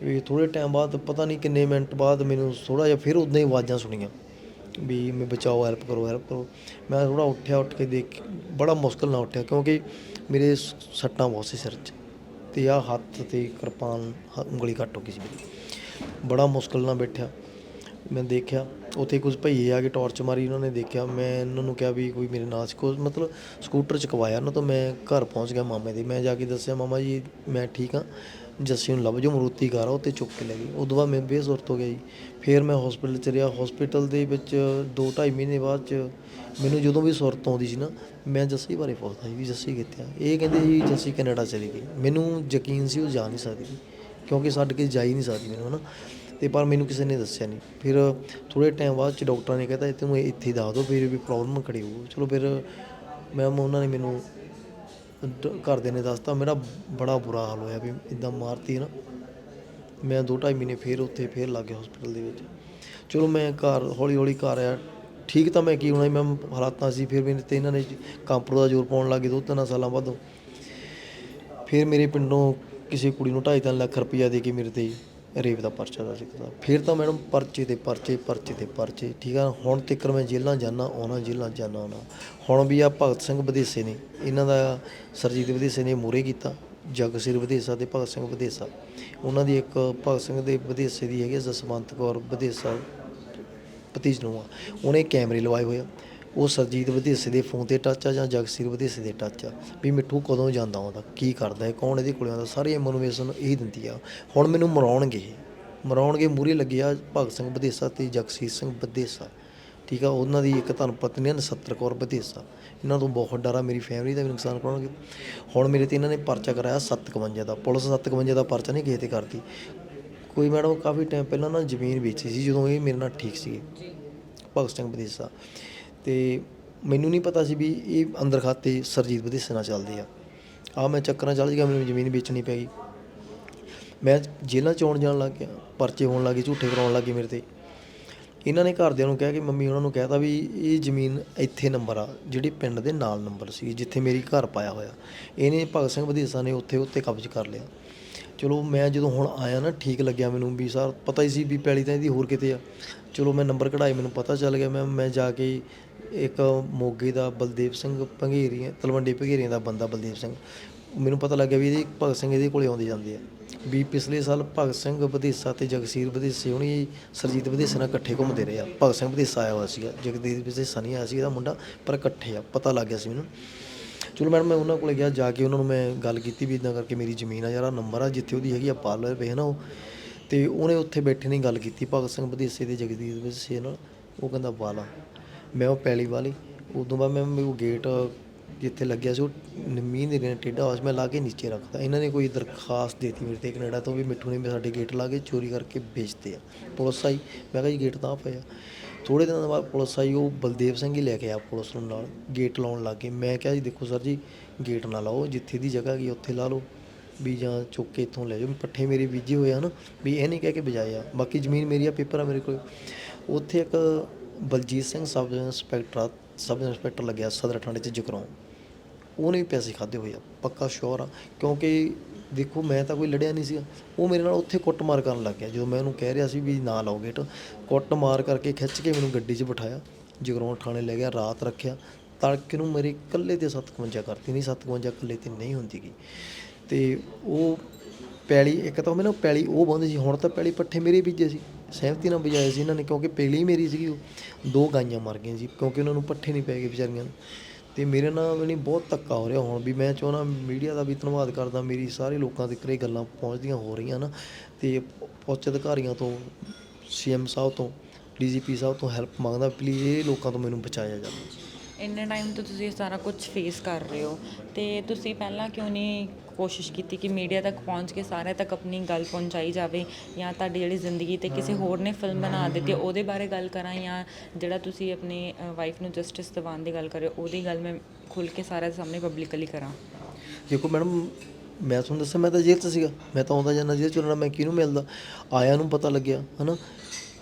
ਵੀ ਥੋੜ੍ਹੇ ਟਾਈਮ ਬਾਅਦ, ਪਤਾ ਨਹੀਂ ਕਿੰਨੇ ਮਿੰਟ ਬਾਅਦ ਮੈਨੂੰ ਥੋੜ੍ਹਾ ਜਿਹਾ ਫਿਰ ਉਦਾਂ ਹੀ ਆਵਾਜ਼ਾਂ ਸੁਣੀਆਂ। ਵੀ ਮੈਂ ਬਚਾਓ ਹੈਲਪ ਕਰੋ ਹੈਲਪ ਕਰੋ। ਮੈਂ ਥੋੜ੍ਹਾ ਉੱਠਿਆ, ਉੱਠ ਕੇ ਦੇਖ, ਬੜਾ ਮੁਸ਼ਕਲ ਨਾਲ ਉੱਠਿਆ, ਕਿਉਂਕਿ ਮੇਰੇ ਸ- ਸੱਟਾਂ ਬਹੁਤ ਸੀ ਸਿਰ 'ਚ। ਤੇ ਆ ਹੱਥ ਤੇ ਕਿਰਪਾਨ, ਹ- ਉਂਗਲੀ ਕੱਟ ਹੋ ਗਈ ਸੀ ਮੇਰੀ। ਬੜਾ ਮੁਸ਼ਕਲ ਨਾਲ ਬੈਠਿਆ। ਮੈਂ ਦੇਖਿਆ, ਉੱਥੇ ਕੁਝ ਭਈਏ ਆ ਕੇ ਟਾਰਚ ਮਾਰੀ ਉਹਨਾਂ ਨੇ ਦੇਖਿਆ। ਮੈਂ ਇਹਨਾਂ ਨੂੰ ਕਿਹਾ ਵੀ ਕੋਈ ਮੇਰੇ ਨਾਲ ਸੀ ਮਤਲਬ ਸਕੂਟਰ ਚਕਵਾਇਆ ਉਹਨਾਂ ਤੋਂ, ਮੈਂ ਘਰ ਪਹੁੰਚ ਗਿਆ ਮਾਮੇ ਦੇ। ਮੈਂ ਜਾ ਕੇ ਦੱਸਿਆ, ਮਾਮਾ ਜੀ, ਮੈਂ ਠੀਕ ਹਾਂ, ਜੱਸੀ ਨੂੰ ਲੱਭ ਜੋ ਮਰੂਤੀ ਘਰ ਆ ਉੱਤੇ ਚੁੱਕ ਕੇ ਲੈ ਗਈ। ਉਦੋਂ ਬਾਅਦ ਮੈਂ ਬੇਸੁਰਤ ਹੋ ਗਿਆ ਜੀ। ਫਿਰ ਮੈਂ ਹਸਪੀਟਲ ਚ ਰਿਹਾ। ਹਸਪੀਟਲ ਦੇ ਵਿੱਚ 2.5 ਮਹੀਨੇ ਬਾਅਦ ਚ ਮੈਨੂੰ ਜਦੋਂ ਵੀ ਸੁਰਤ ਆਉਂਦੀ ਸੀ ਨਾ, ਮੈਂ ਜੱਸੀ ਬਾਰੇ ਪੁੱਛਦਾ ਸੀ ਵੀ ਜੱਸੀ ਕਿੱਥੇ ਆ? ਇਹ ਕਹਿੰਦੇ ਜੀ, ਜੱਸੀ ਕੈਨੇਡਾ ਚਲੀ ਗਈ। ਮੈਨੂੰ ਯਕੀਨ ਸੀ ਉਹ ਜਾ ਨਹੀਂ ਸਕਦੀ, ਕਿਉਂਕਿ ਛੱਡ ਕੇ ਜਾ ਹੀ ਨਹੀਂ ਸਕਦੀ ਮੈਨੂੰ, ਹਨਾ? ਅਤੇ ਪਰ ਮੈਨੂੰ ਕਿਸੇ ਨੇ ਦੱਸਿਆ ਨਹੀਂ। ਫਿਰ ਥੋੜ੍ਹੇ ਟਾਈਮ ਬਾਅਦ ਚ ਡਾਕਟਰਾਂ ਨੇ ਕਹਿਤਾ ਤੈਨੂੰ ਇੱਥੇ ਹੀ ਦੱਸ ਦਿਓ ਫਿਰ ਵੀ ਪ੍ਰੋਬਲਮ ਖੜੀ ਹੋਊ ਚਲੋ ਫਿਰ ਮੈਮ ਉਹਨਾਂ ਨੇ ਮੈਨੂੰ ਡ- ਘਰਦਿਆਂ ਨੇ ਦੱਸਤਾ ਮੇਰਾ ਬੜਾ ਬੁਰਾ ਹਾਲ ਹੋਇਆ ਵੀ ਇੱਦਾਂ ਮਾਰਤੀ ਨਾ। ਮੈਂ ਦੋ ਢਾਈ ਮਹੀਨੇ ਫਿਰ ਉੱਥੇ ਫਿਰ ਲੱਗ ਗਿਆ ਹਸਪੀਟਲ ਦੇ ਵਿੱਚ। ਚਲੋ ਮੈਂ ਘਰ ਹੌਲੀ ਹੌਲੀ ਘਰ ਆਇਆ। ਠੀਕ ਤਾਂ ਮੈਂ ਕੀ ਹੋਣਾ ਸੀ, ਮੈਂ ਹਾਲਾਤਾਂ ਸੀ ਫਿਰ ਮੇਰੇ ਤੇ ਇਹਨਾਂ ਨੇ ਕੰਪਿਊਟਰ ਦਾ ਜ਼ੋਰ ਪਾਉਣ ਲੱਗੇ ਦੋ ਤਿੰਨ ਸਾਲਾਂ ਬਾਅਦ। ਫਿਰ ਮੇਰੇ ਪਿੰਡੋਂ ਕਿਸੇ ਕੁੜੀ ਨੂੰ ਢਾਈ ਤਿੰਨ ਲੱਖ ਰੁਪਈਆ ਦੇ ਕੇ ਮੇਰੇ ਤੇ ਰੇਪ ਦਾ ਪਰਚਾ ਦਰਜ ਕੀਤਾ। ਫਿਰ ਤਾਂ ਮੈਡਮ ਪਰਚੇ ਤੇ ਪਰਚੇ ਪਰਚੇ ਤੇ ਪਰਚੇ, ਠੀਕ ਆ ਹੁਣ ਤੱਕ ਮੈਂ ਜੇਲ੍ਹਾਂ ਜਾਣਾ ਆਉਣਾ ਜੇਲ੍ਹਾਂ ਜਾਣਾ ਆਉਣਾ ਹੁਣ ਵੀ ਆ ਭਗਤ ਸਿੰਘ ਵਿਦੇਸੇ ਨੇ, ਇਹਨਾਂ ਦਾ ਸਰਜੀਤ ਵਿਦੇਸੇ ਨੇ ਮੂਹਰੇ ਕੀਤਾ, ਜਗ ਸਿਰ ਵਿਦੇਸਾ ਤੇ ਭਗਤ ਸਿੰਘ ਵਿਦੇਸਾ। ਉਹਨਾਂ ਦੀ ਇੱਕ ਭਗਤ ਸਿੰਘ ਦੇ ਵਿਦੇਸੇ ਦੀ ਹੈਗੀ ਜਸਵੰਤ ਕੌਰ ਵਿਦੇਸਾ, ਭਤੀਜ ਨੂੰ ਆ। ਉਹਨੇ ਕੈਮਰੇ ਲਵਾਏ ਹੋਏ ਆ। ਉਹ ਸਰਜੀਤ ਵਧੇਸੇ ਦੇ ਫੋਨ ਤੇ ਟੱਚ ਆ ਜਾਂ ਜਗਸੀਰ ਵਧੇਸੇ ਦੇ ਟੱਚ ਆ? ਵੀ ਮਿੱਠੂ ਕਦੋਂ ਜਾਂਦਾ ਆਉਂਦਾ ਕੀ ਕਰਦਾ ਹੈ ਕੌਣ ਇਹਦੇ ਕੋਲ ਆਉਂਦਾ ਸਾਰੀ ਇਨਫੋਰਮੇਸ਼ਨ ਇਹ ਦਿੰਦੀ ਆ। ਹੁਣ ਮੈਨੂੰ ਮਰਾਉਣਗੇ ਇਹ। ਮਰਾਉਣਗੇ ਮੂਰੇ ਲੱਗਿਆ ਭਗਤ ਸਿੰਘ ਵਧੇਸਾ ਤੇ ਜਗਸੀਰ ਸਿੰਘ ਵਧੇਸਾ ਠੀਕ ਆ, ਉਹਨਾਂ ਦੀ ਇੱਕ ਧਰਮ ਪਤਨੀ ਨਸੱਤਰ ਕੌਰ ਵਧੇਸਾ ਇਹਨਾਂ ਤੋਂ ਬਹੁਤ ਡਰ ਆ, ਮੇਰੀ ਫੈਮਿਲੀ ਦਾ ਵੀ ਨੁਕਸਾਨ ਕਰਾਉਣਗੇ। ਹੁਣ ਮੇਰੇ ਤੇ ਇਹਨਾਂ ਨੇ ਪਰਚਾ ਕਰਾਇਆ 751 ਦਾ। ਪੁਲਿਸ 751 ਦਾ ਪਰਚਾ ਨਹੀਂ ਕਿਸੇ ਤੇ ਕਰਦੀ। ਕੋਈ ਮੈਡਮ ਕਾਫੀ ਟਾਈਮ ਪਹਿਲਾਂ ਨਾ ਜ਼ਮੀਨ ਵੇਚੀ ਸੀ, ਜਦੋਂ ਇਹ ਮੇਰੇ ਨਾਲ ਠੀਕ ਸੀ ਭਗਤ ਸਿੰਘ ਵਧੇਸਾ ਅਤੇ ਮੈਨੂੰ ਨਹੀਂ ਪਤਾ ਸੀ ਵੀ ਇਹ ਅੰਦਰ ਖਾਤੇ ਸਰਜੀਤ ਵਧੇਸੇ ਨਾਲ ਚੱਲਦੇ ਆ। ਆ ਮੈਂ ਚੱਕਰਾਂ ਚੱਲ ਗਿਆ, ਮੈਨੂੰ ਜ਼ਮੀਨ ਵੇਚਣੀ ਪੈ ਗਈ। ਮੈਂ ਜੇਲ੍ਹਾਂ ਚ ਆਉਣ ਜਾਣ ਲੱਗ ਗਿਆ, ਪਰਚੇ ਹੋਣ ਲੱਗੇ ਝੂਠੇ ਕਰਾਉਣ ਲੱਗੇ ਮੇਰੇ ਤੇ। ਇਹਨਾਂ ਨੇ ਘਰਦਿਆਂ ਨੂੰ ਕਿਹਾ ਕਿ ਮੰਮੀ ਉਹਨਾਂ ਨੂੰ ਕਹਿਤਾ ਵੀ ਇਹ ਜ਼ਮੀਨ ਇੱਥੇ ਨੰਬਰ ਆ, ਜਿਹੜੀ ਪਿੰਡ ਦੇ ਨਾਲ ਨੰਬਰ ਸੀ, ਜਿੱਥੇ ਮੇਰੀ ਘਰ ਪਾਇਆ ਹੋਇਆ। ਇਹਨੇ ਭਗਤ ਸਿੰਘ ਵਧੇਸਾ ਨੇ ਉੱਥੇ ਉੱਤੇ ਕਬਜ਼ ਕਰ ਲਿਆ। ਚਲੋ ਮੈਂ ਜਦੋਂ ਹੁਣ ਆਇਆ ਨਾ, ਠੀਕ ਲੱਗਿਆ ਮੈਨੂੰ ਵੀ ਸਰ, ਪਤਾ ਹੀ ਸੀ ਵੀ ਪੈਲੀ ਤਾਂ ਇਹਦੀ ਹੋਰ ਕਿਤੇ ਆ। ਚਲੋ ਮੈਂ ਨੰਬਰ ਕਢਾਏ, ਮੈਨੂੰ ਪਤਾ ਚੱਲ ਗਿਆ, ਮੈਂ ਮੈਂ ਜਾ ਕੇ ਇੱਕ ਮੋਗੇ ਦਾ ਬਲਦੇਵ ਸਿੰਘ ਭੰਗੇਰੀ ਤਲਵੰਡੀ ਭੰਗੇਰੀਆਂ ਦਾ ਬੰਦਾ ਬਲਦੇਵ ਸਿੰਘ। ਮੈਨੂੰ ਪਤਾ ਲੱਗਿਆ ਵੀ ਇਹਦੇ ਭਗਤ ਸਿੰਘ ਇਹਦੇ ਕੋਲੇ ਆਉਂਦੇ ਜਾਂਦੇ ਆ। ਵੀ ਪਿਛਲੇ ਸਾਲ ਭਗਤ ਸਿੰਘ ਵਧੇਸਾ ਤੇ ਜਗਸੀਰ ਵਧੇਸੇ ਹੁਣੀ, ਸਰਜੀਤ ਵਧੇਸੇ ਨਾਲ ਇਕੱਠੇ ਘੁੰਮਦੇ ਰਹੇ ਆ। ਭਗਤ ਸਿੰਘ ਵਧੇਸਾ ਆਇਆ ਹੋਇਆ ਸੀਗਾ, ਜਗਦੀਪ ਵਿਦੇਸਾ ਨਹੀਂ ਆਇਆ ਸੀ, ਇਹਦਾ ਮੁੰਡਾ ਪਰ ਇਕੱਠੇ ਆ, ਪਤਾ ਲੱਗ ਗਿਆ ਸੀ ਮੈਨੂੰ। ਚਲੋ ਮੈਡਮ ਮੈਂ ਉਹਨਾਂ ਕੋਲ ਗਿਆ, ਜਾ ਕੇ ਉਹਨਾਂ ਨੂੰ ਮੈਂ ਗੱਲ ਕੀਤੀ ਵੀ ਇੱਦਾਂ ਕਰਕੇ ਮੇਰੀ ਜ਼ਮੀਨ ਆ, ਯਾਰ ਆਹ ਨੰਬਰ ਆ, ਜਿੱਥੇ ਉਹਦੀ ਹੈਗੀ ਆ ਪਾਰਲਰ ਪਏ ਨਾ ਉਹ। ਅਤੇ ਉਹਨੇ ਉੱਥੇ ਬੈਠੇ ਨੇ ਗੱਲ ਕੀਤੀ, ਭਗਤ ਸਿੰਘ ਵਧੇਸੇ ਦੇ ਜਗਦੀਪ ਵਧੇਸੇ ਨਾਲ, ਉਹ ਕਹਿੰਦਾ ਵਾਲਾ। ਮੈਂ ਉਹ ਪੈਲੀ ਵਾਲੀ, ਉਦੋਂ ਬਾਅਦ ਮੈਂ ਉਹ ਗੇਟ ਜਿੱਥੇ ਲੱਗਿਆ ਸੀ, ਉਹ ਮੀਂਹ ਦੇ ਨੇ ਟੇਢਾ ਹੋਇਆ ਸੀ, ਮੈਂ ਲਾ ਕੇ ਨੀਚੇ ਰੱਖਦਾ ਇਹਨਾਂ ਨੇ ਕੋਈ ਦਰਖਾਸਤ ਦੇਤੀ ਮੇਰੇ ਤੇ ਕੈਨੇਡਾ ਤੋਂ ਵੀ ਮਿੱਠੂ ਨੇ ਸਾਡੇ ਗੇਟ ਲਾ ਕੇ ਚੋਰੀ ਕਰਕੇ ਵੇਚਦੇ ਆ। ਪੁਲਿਸ ਆਈ, ਮੈਂ ਕਿਹਾ ਜੀ ਗੇਟ ਤਾਂ ਪਿਆ ਥੋੜੇ ਦਿਨਾਂ ਬਾਅਦ ਪੁਲਿਸ ਆਈ ਉਹ ਬਲਦੇਵ ਸਿੰਘ ਹੀ ਲੈ ਕੇ ਆ ਪੁਲਿਸ ਨੂੰ ਨਾਲ ਗੇਟ ਲਾਉਣ ਲੱਗ ਗਏ। ਮੈਂ ਕਿਹਾ ਜੀ ਦੇਖੋ ਸਰ ਜੀ ਗੇਟ ਨਾ ਲਾਓ ਜਿੱਥੇ ਦੀ ਜਗ੍ਹਾ ਗਈ ਉੱਥੇ ਲਾ ਲਓ ਵੀ ਜਾਂ ਚੁੱਕ ਕੇ ਇੱਥੋਂ ਲੈ ਜਾਓ। ਪੱਠੇ ਮੇਰੇ ਬੀਜੇ ਹੋਏ ਆ ਨਾ ਵੀ ਇਹ ਨਹੀਂ ਕਹਿ ਕੇ ਬਜਾਏ ਆ। ਬਾਕੀ ਜ਼ਮੀਨ ਮੇਰੀ ਆ ਪੇਪਰ ਆ ਮੇਰੇ ਕੋਲ। ਉੱਥੇ ਇੱਕ ਬਲਜੀਤ ਸਿੰਘ ਸਬ ਇੰਸਪੈਕਟਰ ਆ, ਸਬ ਇੰਸਪੈਕਟਰ ਲੱਗਿਆ ਸਦਰ ਥਾਣੇ 'ਚ ਜਗਰਾਉਂ। ਉਹਨੇ ਵੀ ਪੈਸੇ ਖਾਦੇ ਹੋਏ ਆ ਪੱਕਾ ਸ਼ੋਰ ਆ ਕਿਉਂਕਿ ਦੇਖੋ ਮੈਂ ਤਾਂ ਕੋਈ ਲੜਿਆ ਨਹੀਂ ਸੀਗਾ। ਉਹ ਮੇਰੇ ਨਾਲ ਉੱਥੇ ਕੁੱਟਮਾਰ ਕਰਨ ਲੱਗ ਗਿਆ। ਜਦੋਂ ਮੈਂ ਉਹਨੂੰ ਕਹਿ ਰਿਹਾ ਸੀ ਵੀ ਨਾ ਲਾਓ ਗੇਟ, ਕੁੱਟਮਾਰ ਕਰਕੇ ਖਿੱਚ ਕੇ ਮੈਨੂੰ ਗੱਡੀ 'ਚ ਬਿਠਾਇਆ। ਜਗਰਾਉਂ ਥਾਣੇ ਲੈ ਗਿਆ, ਰਾਤ ਰੱਖਿਆ। ਤੜਕੇ ਨੂੰ ਮੇਰੇ ਇਕੱਲੇ ਤੇ 57 ਕਰਤੀ। ਨਹੀਂ 57 ਇਕੱਲੇ ਤੇ ਨਹੀਂ ਹੁੰਦੀ ਗੀ। ਤੇ ਉਹ ਪੈਲੀ, ਇੱਕ ਤਾਂ ਮੈਨੂੰ ਪੈਲੀ ਉਹ ਬੰਦ ਸੀ। ਹੁਣ ਤਾਂ ਪੈਲੀ ਪੱਠੇ ਮੇਰੇ ਬੀਜੇ ਸੀ। ਸਹਿਮਤੀ ਨਾਲ ਬਜਾਏ ਸੀ ਇਹਨਾਂ ਨੇ, ਕਿਉਂਕਿ ਪੈਲੀ ਮੇਰੀ ਸੀਗੀ ਉਹ। ਦੋ ਗਾਈਆਂ ਮਰ ਗਈਆਂ ਸੀ, ਕਿਉਂਕਿ ਉਹਨਾਂ ਨੂੰ ਪੱਠੇ ਨਹੀਂ ਪੈ ਗਏ ਵਿਚਾਰੀਆਂ ਨੂੰ। ਅਤੇ ਮੇਰੇ ਨਾਲ ਵੀ ਨਹੀਂ, ਬਹੁਤ ਧੱਕਾ ਹੋ ਰਿਹਾ ਹੁਣ ਵੀ। ਮੈਂ ਚਾਹੁੰਦਾ ਮੀਡੀਆ ਦਾ ਵੀ ਧੰਨਵਾਦ ਕਰਦਾ। ਮੇਰੀ ਸਾਰੇ ਲੋਕਾਂ ਤੱਕ ਇਹ ਗੱਲਾਂ ਪਹੁੰਚਦੀਆਂ ਹੋ ਰਹੀਆਂ ਨਾ। ਅਤੇ ਉੱਚ ਅਧਿਕਾਰੀਆਂ ਤੋਂ, ਸੀ ਸੀਐਮ ਸਾਹਿਬ ਤੋਂ, ਡੀ ਜੀ ਪੀ ਸਾਹਿਬ ਤੋਂ ਹੈਲਪ ਮੰਗਦਾ। ਪਲੀਜ਼ ਇਹ ਲੋਕਾਂ ਤੋਂ ਮੈਨੂੰ ਬਚਾਇਆ ਜਾਵੇ। ਇੰਨੇ ਟਾਈਮ ਤੋਂ ਤੁਸੀਂ ਇਹ ਸਾਰਾ ਕੁਝ ਫੇਸ ਕਰ ਰਹੇ ਹੋ। ਤੇ ਤੁਸੀਂ ਪਹਿਲਾਂ ਕਿਉਂ ਨਹੀਂ ਕੋਸ਼ਿਸ਼ ਕੀਤੀ ਕਿ ਮੀਡੀਆ ਤੱਕ ਪਹੁੰਚ ਕੇ ਸਾਰਿਆਂ ਤੱਕ ਆਪਣੀ ਗੱਲ ਪਹੁੰਚਾਈ ਜਾਵੇ ਜਾਂ ਤੁਹਾਡੀ ਜਿਹੜੀ ਜ਼ਿੰਦਗੀ ਤੇ ਕਿਸੇ ਹੋਰ ਨੇ ਫਿਲਮ ਬਣਾ ਦਿੱਤੀ ਉਹਦੇ ਬਾਰੇ ਗੱਲ ਕਰਾਂ ਜਾਂ ਜਿਹੜਾ ਤੁਸੀਂ ਆਪਣੀ ਵਾਈਫ ਨੂੰ ਜਸਟਿਸ ਦਿਵਾਉਣ ਦੀ ਗੱਲ ਕਰਿਓ ਉਹਦੀ ਗੱਲ ਮੈਂ ਖੁੱਲ ਕੇ ਸਾਰਿਆਂ ਦੇ ਸਾਹਮਣੇ ਪਬਲਿਕਲੀ ਕਰਾਂ। ਦੇਖੋ ਮੈਡਮ ਮੈਂ ਤੁਹਾਨੂੰ ਦੱਸਿਆ ਮੈਂ ਤਾਂ ਜੇਲ੍ਹ 'ਚ ਸੀਗਾ ਮੈਂ ਤਾਂ ਆਉਂਦਾ ਜਾਂਦਾ ਜੇਲ੍ਹ 'ਚੋਂ ਮੈਂ ਕਿਹਨੂੰ ਮਿਲਦਾ? ਆਇਆ ਨੂੰ ਪਤਾ ਲੱਗਿਆ ਹਨਾ?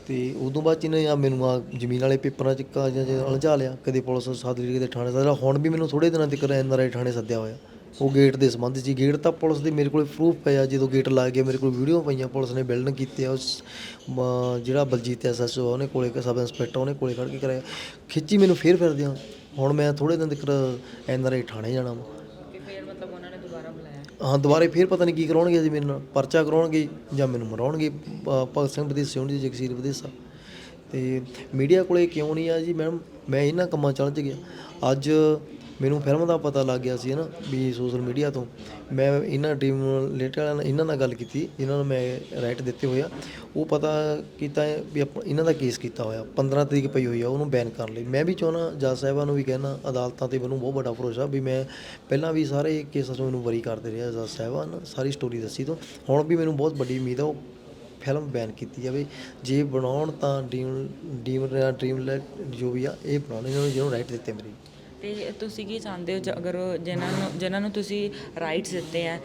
ਤੇ ਉਦੋਂ ਬਾਅਦ 'ਚ ਇਹਨੇ ਆ ਮੈਨੂੰ ਆ ਜ਼ਮੀਨ ਵਾਲੇ ਪੇਪਰਾਂ 'ਚ ਕਾਗਜ਼ਾਂ 'ਚ ਉਲਝਾ ਲਿਆ ਕਦੇ ਪੁਲਿਸ ਸਾਦਰੀ ਕਿਤੇ ਥਾਣੇ ਸੱਦਿਆ ਹੁਣ ਵੀ ਮੈਨੂੰ ਥੋੜੇ ਦਿਨਾਂ ਤੱਕ ਐਨਆਰਆਈ ਥਾਣੇ ਸੱਦਿਆ ਹੋਇਆ। ਉਹ ਗੇਟ ਦੇ ਸੰਬੰਧ 'ਚ। ਗੇਟ ਤਾਂ ਪੁਲਿਸ ਦੇ ਮੇਰੇ ਕੋਲ ਪ੍ਰੂਫ ਪਿਆ ਜਦੋਂ ਗੇਟ ਲੱਗ ਗਿਆ ਮੇਰੇ ਕੋਲ ਵੀਡੀਓ ਪਈਆਂ ਪੁਲਿਸ ਨੇ ਬਿਲਡ ਕੀਤੇ ਆ। ਉਸ ਜਿਹੜਾ ਬਲਜੀਤ ਐਸਐਸਓ ਉਹਨੇ ਕੋਲੇ ਸਬ ਇੰਸਪੈਕਟਰ ਉਹਨੇ ਕੋਲੇ ਖੜ ਕੇ ਕਰਾਇਆ ਖਿੱਚੀ ਮੈਨੂੰ ਫੇਰ ਫਿਰਦੇ ਆ ਹੁਣ ਮੈਂ ਥੋੜੇ ਦਿਨ ਤੱਕ ਐਨਆਰਆਈ ਥਾਣੇ ਜਾਣਾ ਵਾ। ਕਿ ਹਾਂ ਦੁਬਾਰੇ ਫੇਰ ਪਤਾ ਨਹੀਂ ਕੀ ਕਰਾਉਣਗੇ ਜੀ ਮੇਰੇ ਨਾਲ। ਪਰਚਾ ਕਰਾਉਣਗੇ ਜਾਂ ਮੈਨੂੰ ਮਰਾਉਣਗੇ। ਭਗਤ ਸਿੰਘ ਵਧੇਸੇ ਹੋਣੀ ਜੀ ਜਗਸੀਰ ਵਧੇਸਾ ਤੇ ਮੀਡੀਆ ਕੋਲੇ ਕਿਉਂ ਨਹੀਂ ਆ ਜੀ ਮੈਡਮ? ਮੈਂ ਇਹਨਾਂ ਕੰਮਾਂ 'ਚ ਉਲਝ ਗਿਆ। ਅੱਜ ਮੈਨੂੰ ਫਿਲਮ ਦਾ ਪਤਾ ਲੱਗ ਗਿਆ ਸੀ ਹੈ ਨਾ ਵੀ ਸੋਸ਼ਲ ਮੀਡੀਆ ਤੋਂ। ਮੈਂ ਇਹਨਾਂ ਟੀਮ ਰਿਲੇਟਡ ਵਾਲਿਆਂ ਨਾਲ ਇਹਨਾਂ ਨਾਲ ਗੱਲ ਕੀਤੀ, ਇਹਨਾਂ ਨੂੰ ਮੈਂ ਰਾਈਟ ਦਿੱਤੇ ਹੋਇਆ ਉਹ ਪਤਾ ਕੀਤਾ ਹੈ ਵੀ ਆਪਾਂ ਇਹਨਾਂ ਦਾ ਕੇਸ ਕੀਤਾ ਹੋਇਆ 15 ਤਰੀਕ ਪਈ ਹੋਈ ਆ, ਉਹਨੂੰ ਬੈਨ ਕਰਨ ਲਈ। ਮੈਂ ਵੀ ਚਾਹੁੰਦਾ, ਜੱਜ ਸਾਹਿਬਾਂ ਨੂੰ ਵੀ ਕਹਿਣਾ, ਅਦਾਲਤਾਂ ਤੇ ਮੈਨੂੰ ਬਹੁਤ ਵੱਡਾ ਭਰੋਸਾ ਵੀ ਮੈਂ ਪਹਿਲਾਂ ਵੀ ਸਾਰੇ ਕੇਸਾਂ ਤੋਂ ਮੈਨੂੰ ਵਰੀ ਕਰਦੇ ਰਿਹਾ ਜੱਜ ਸਾਹਿਬਾਨ ਸਾਰੀ ਸਟੋਰੀ ਦੱਸੀ ਤੋਂ। ਹੁਣ ਵੀ ਮੈਨੂੰ ਬਹੁਤ ਵੱਡੀ ਉਮੀਦ ਆ, ਉਹ ਫਿਲਮ ਬੈਨ ਕੀਤੀ ਜਾਵੇ। ਜੇ ਬਣਾਉਣ ਤਾਂ ਡ੍ਰੀਮ ਡ੍ਰੀਮ ਡ੍ਰੀਮ ਜੋ ਵੀ ਆ, ਇਹ ਬਣਾਉਣ, ਇਹਨਾਂ ਨੂੰ, ਜਿਹਨੂੰ ਰਾਈਟ ਦਿੱਤੇ ਮੇਰੀ। ਅਤੇ ਤੁਸੀਂ ਕੀ ਚਾਹੁੰਦੇ ਹੋ ਜ- ਅਗਰ ਉਹ ਜਿਨ੍ਹਾਂ ਨੂੰ ਜਿਨ੍ਹਾਂ ਨੂੰ ਤੁਸੀਂ ਰਾਈਟਸ ਦਿੱਤੇ ਆ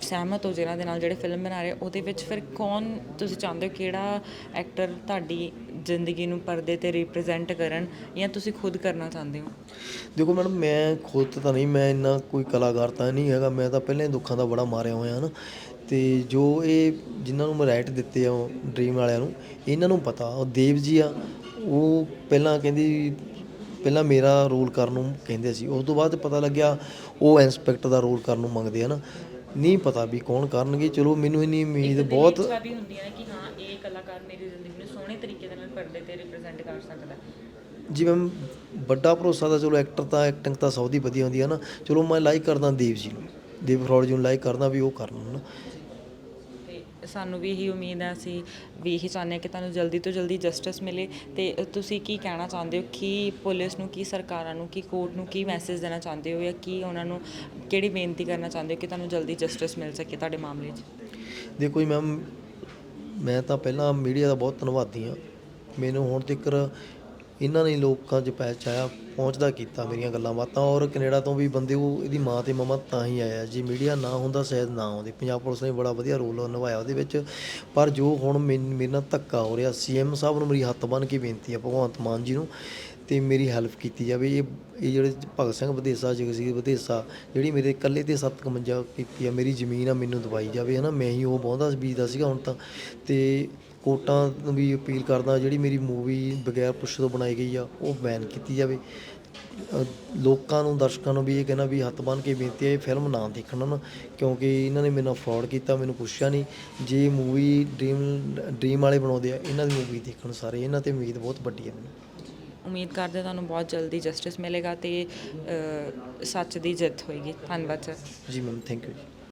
ਸਹਿਮਤ ਹੋ ਜਿਨ੍ਹਾਂ ਦੇ ਨਾਲ ਜਿਹੜੇ ਫਿਲਮ ਬਣਾ ਰਹੇ ਉਹਦੇ ਵਿੱਚ ਫਿਰ ਕੌਣ ਤੁਸੀਂ ਚਾਹੁੰਦੇ ਹੋ ਕਿਹੜਾ ਐਕਟਰ ਤੁਹਾਡੀ ਜ਼ਿੰਦਗੀ ਨੂੰ ਪਰਦੇ ਤੇ ਰਿਪਰੈਜ਼ੈਂਟ ਕਰਨ ਜਾਂ ਤੁਸੀਂ ਖੁਦ ਕਰਨਾ ਚਾਹੁੰਦੇ ਹੋ? ਦੇਖੋ ਮੈਡਮ ਮੈਂ ਖੁਦ ਤਾਂ ਨਹੀਂ, ਮੈਂ ਇੰਨਾ ਕੋਈ ਕਲਾਕਾਰ ਤਾਂ ਨਹੀਂ ਹੈਗਾ, ਮੈਂ ਤਾਂ ਪਹਿਲਾਂ ਹੀ ਦੁੱਖਾਂ ਦਾ ਬੜਾ ਮਾਰਿਆ ਹੋਇਆ ਨਾ। ਤੇ ਜੋ ਇਹ ਜਿਨ੍ਹਾਂ ਨੂੰ ਮੈਂ ਰਾਈਟ ਦਿੱਤੇ ਆ, ਉਹ ਡ੍ਰੀਮ ਵਾਲਿਆਂ ਨੂੰ, ਇਹਨਾਂ ਨੂੰ ਪਤਾ, ਉਹ ਦੇਵ ਜੀ ਆ, ਉਹ ਪਹਿਲਾਂ ਕਹਿੰਦੀ ਪਹਿਲਾਂ ਮੇਰਾ ਰੋਲ ਕਰਨ ਨੂੰ ਕਹਿੰਦੇ ਸੀ ਉਸ ਤੋਂ ਬਾਅਦ ਪਤਾ ਲੱਗਿਆ ਉਹ ਇੰਸਪੈਕਟਰ ਦਾ ਰੋਲ ਕਰਨ ਨੂੰ ਮੰਗਦੇ ਆ ਨਾ ਨਹੀਂ ਪਤਾ ਵੀ ਕੌਣ ਕਰਨਗੇ ਚਲੋ ਮੈਨੂੰ ਇੰਨੀ ਉਮੀਦ ਬਹੁਤ ਇੱਛਾ ਵੀ ਹੁੰਦੀ ਹੈ ਨਾ ਕਿ ਹਾਂ ਇਹ ਕਲਾਕਾਰ ਮੇਰੀ ਜ਼ਿੰਦਗੀ ਨੂੰ ਸੋਹਣੇ ਤਰੀਕੇ ਦੇ ਨਾਲ ਪਰਦੇ ਤੇ ਰਿਪਰੈਜ਼ੈਂਟ ਕਰ ਸਕਦਾ ਜੀ ਮੈਮ ਵੱਡਾ ਭਰੋਸਾ ਤਾਂ ਚਲੋ ਐਕਟਰ ਤਾਂ ਐਕਟਿੰਗ ਤਾਂ ਸਭ ਦੀ ਵਧੀਆ ਹੁੰਦੀ ਹੈ ਨਾ। ਚਲੋ ਮੈਂ ਲਾਈਕ ਕਰਦਾ ਦੇਵ ਜੀ ਨੂੰ ਦੇਵ ਫਰੋਡ ਜੀ ਨੂੰ ਲਾਈਕ ਕਰਦਾ ਵੀ ਉਹ ਕਰਨ। ਨਾ ਸਾਨੂੰ ਵੀ ਇਹੀ ਉਮੀਦ ਹੈ, ਅਸੀਂ ਵੀ ਇਹੀ ਚਾਹੁੰਦੇ ਹਾਂ ਕਿ ਤੁਹਾਨੂੰ ਜਲਦੀ ਤੋਂ ਜਲਦੀ ਜਸਟਿਸ ਮਿਲੇ। ਤੇ ਤੁਸੀਂ ਕੀ ਕਹਿਣਾ ਚਾਹੁੰਦੇ ਹੋ? ਕੀ ਪੁਲਿਸ ਨੂੰ, ਕੀ ਸਰਕਾਰਾਂ ਨੂੰ, ਕੀ ਕੋਰਟ ਨੂੰ ਕੀ ਮੈਸੇਜ ਦੇਣਾ ਚਾਹੁੰਦੇ ਹੋ? ਜਾਂ ਕੀ ਉਹਨਾਂ ਨੂੰ ਕਿਹੜੀ ਬੇਨਤੀ ਕਰਨਾ ਚਾਹੁੰਦੇ ਹੋ ਕਿ ਤੁਹਾਨੂੰ ਜਲਦੀ ਜਸਟਿਸ ਮਿਲ ਸਕੇ ਤੁਹਾਡੇ ਮਾਮਲੇ 'ਚ? ਦੇਖੋ ਜੀ ਮੈਮ ਮੈਂ ਤਾਂ ਪਹਿਲਾਂ ਮੀਡੀਆ ਦਾ ਬਹੁਤ ਧੰਨਵਾਦੀ ਹਾਂ। ਮੈਨੂੰ ਹੁਣ ਤੱਕ ਇਹਨਾਂ ਨੇ ਲੋਕਾਂ 'ਚ ਪਹੁੰਚਾਇਆ ਪਹੁੰਚਦਾ ਕੀਤਾ ਮੇਰੀਆਂ ਗੱਲਾਂ ਬਾਤਾਂ ਔਰ ਕੈਨੇਡਾ ਤੋਂ ਵੀ ਬੰਦੇ ਉਹ ਇਹਦੀ ਮਾਂ ਤੇ ਮਮਾ ਤਾਂ ਹੀ ਆਇਆ। ਜੇ ਮੀਡੀਆ ਨਾ ਹੁੰਦਾ ਸ਼ਾਇਦ ਨਾ ਆਉਂਦੇ। ਪੰਜਾਬ ਪੁਲਿਸ ਨੇ ਬੜਾ ਵਧੀਆ ਰੋਲ ਨਿਭਾਇਆ ਉਹਦੇ ਵਿੱਚ। ਪਰ ਜੋ ਹੁਣ ਮੈਨ- ਮੇਰੇ ਨਾਲ ਧੱਕਾ ਹੋ ਰਿਹਾ, ਸੀਐਮ ਸਾਹਿਬ ਨੂੰ ਮੇਰੀ ਹੱਥ ਬੰਨ੍ਹ ਕੇ ਬੇਨਤੀ ਹੈ ਭਗਵੰਤ ਮਾਨ ਜੀ ਨੂੰ ਤੇ ਮੇਰੀ ਹੈਲਪ ਕੀਤੀ ਜਾਵੇ। ਇਹ ਇਹ ਜਿਹੜੇ ਭਗਤ ਸਿੰਘ ਵਿਦੇਸਾ ਜਗਸੀਰ ਵਿਦੇਸਾ, ਜਿਹੜੀ ਮੇਰੇ ਇਕੱਲੇ ਤੇ 751 ਕੀਤੀ ਆ, ਮੇਰੀ ਜ਼ਮੀਨ ਆ, ਮੈਨੂੰ ਦਵਾਈ ਜਾਵੇ, ਹਨਾ। ਮੈਂ ਹੀ ਉਹ ਬਹੁਤਾ ਬੀਜਦਾ ਸੀਗਾ ਹੁਣ ਤਾਂ। ਤੇ ਕੋਟਾਂ ਨੂੰ ਵੀ ਅਪੀਲ ਕਰਦਾ ਜਿਹੜੀ ਮੇਰੀ ਮੂਵੀ ਬਗੈਰ ਪੁੱਛ ਤੋਂ ਬਣਾਈ ਗਈ ਆ ਉਹ ਬੈਨ ਕੀਤੀ ਜਾਵੇ। ਲੋਕਾਂ ਨੂੰ ਦਰਸ਼ਕਾਂ ਨੂੰ ਵੀ ਇਹ ਕਹਿਣਾ ਵੀ ਹੱਥ ਬੰਨ੍ਹ ਕੇ ਬੇਨਤੀ ਹੈ ਇਹ ਫਿਲਮ ਨਾ ਦੇਖਣ ਨਾ ਕਿਉਂਕਿ ਇਹਨਾਂ ਨੇ ਮੇਰੇ ਨਾਲ ਫਰਾਡ ਕੀਤਾ ਮੈਨੂੰ ਪੁੱਛਿਆ ਨਹੀਂ। ਜੇ ਮੂਵੀ ਡ੍ਰੀਮ ਡ੍ਰੀਮ ਵਾਲੇ ਬਣਾਉਂਦੇ ਆ ਇਹਨਾਂ ਦੀ ਮੂਵੀ ਦੇਖਣ ਸਾਰੇ ਇਹਨਾਂ ਤੇ ਉਮੀਦ ਬਹੁਤ ਵੱਡੀ ਹੈ ਮੈਨੂੰ। ਉਮੀਦ ਕਰਦੇ ਤੁਹਾਨੂੰ ਬਹੁਤ ਜਲਦੀ ਜਸਟਿਸ ਮਿਲੇਗਾ ਤੇ ਸੱਚ ਦੀ ਜਿੱਤ ਹੋਏਗੀ। ਧੰਨਵਾਦ ਸਰ ਜੀ ਮੈਮ ਥੈਂਕ ਯੂ ਜੀ।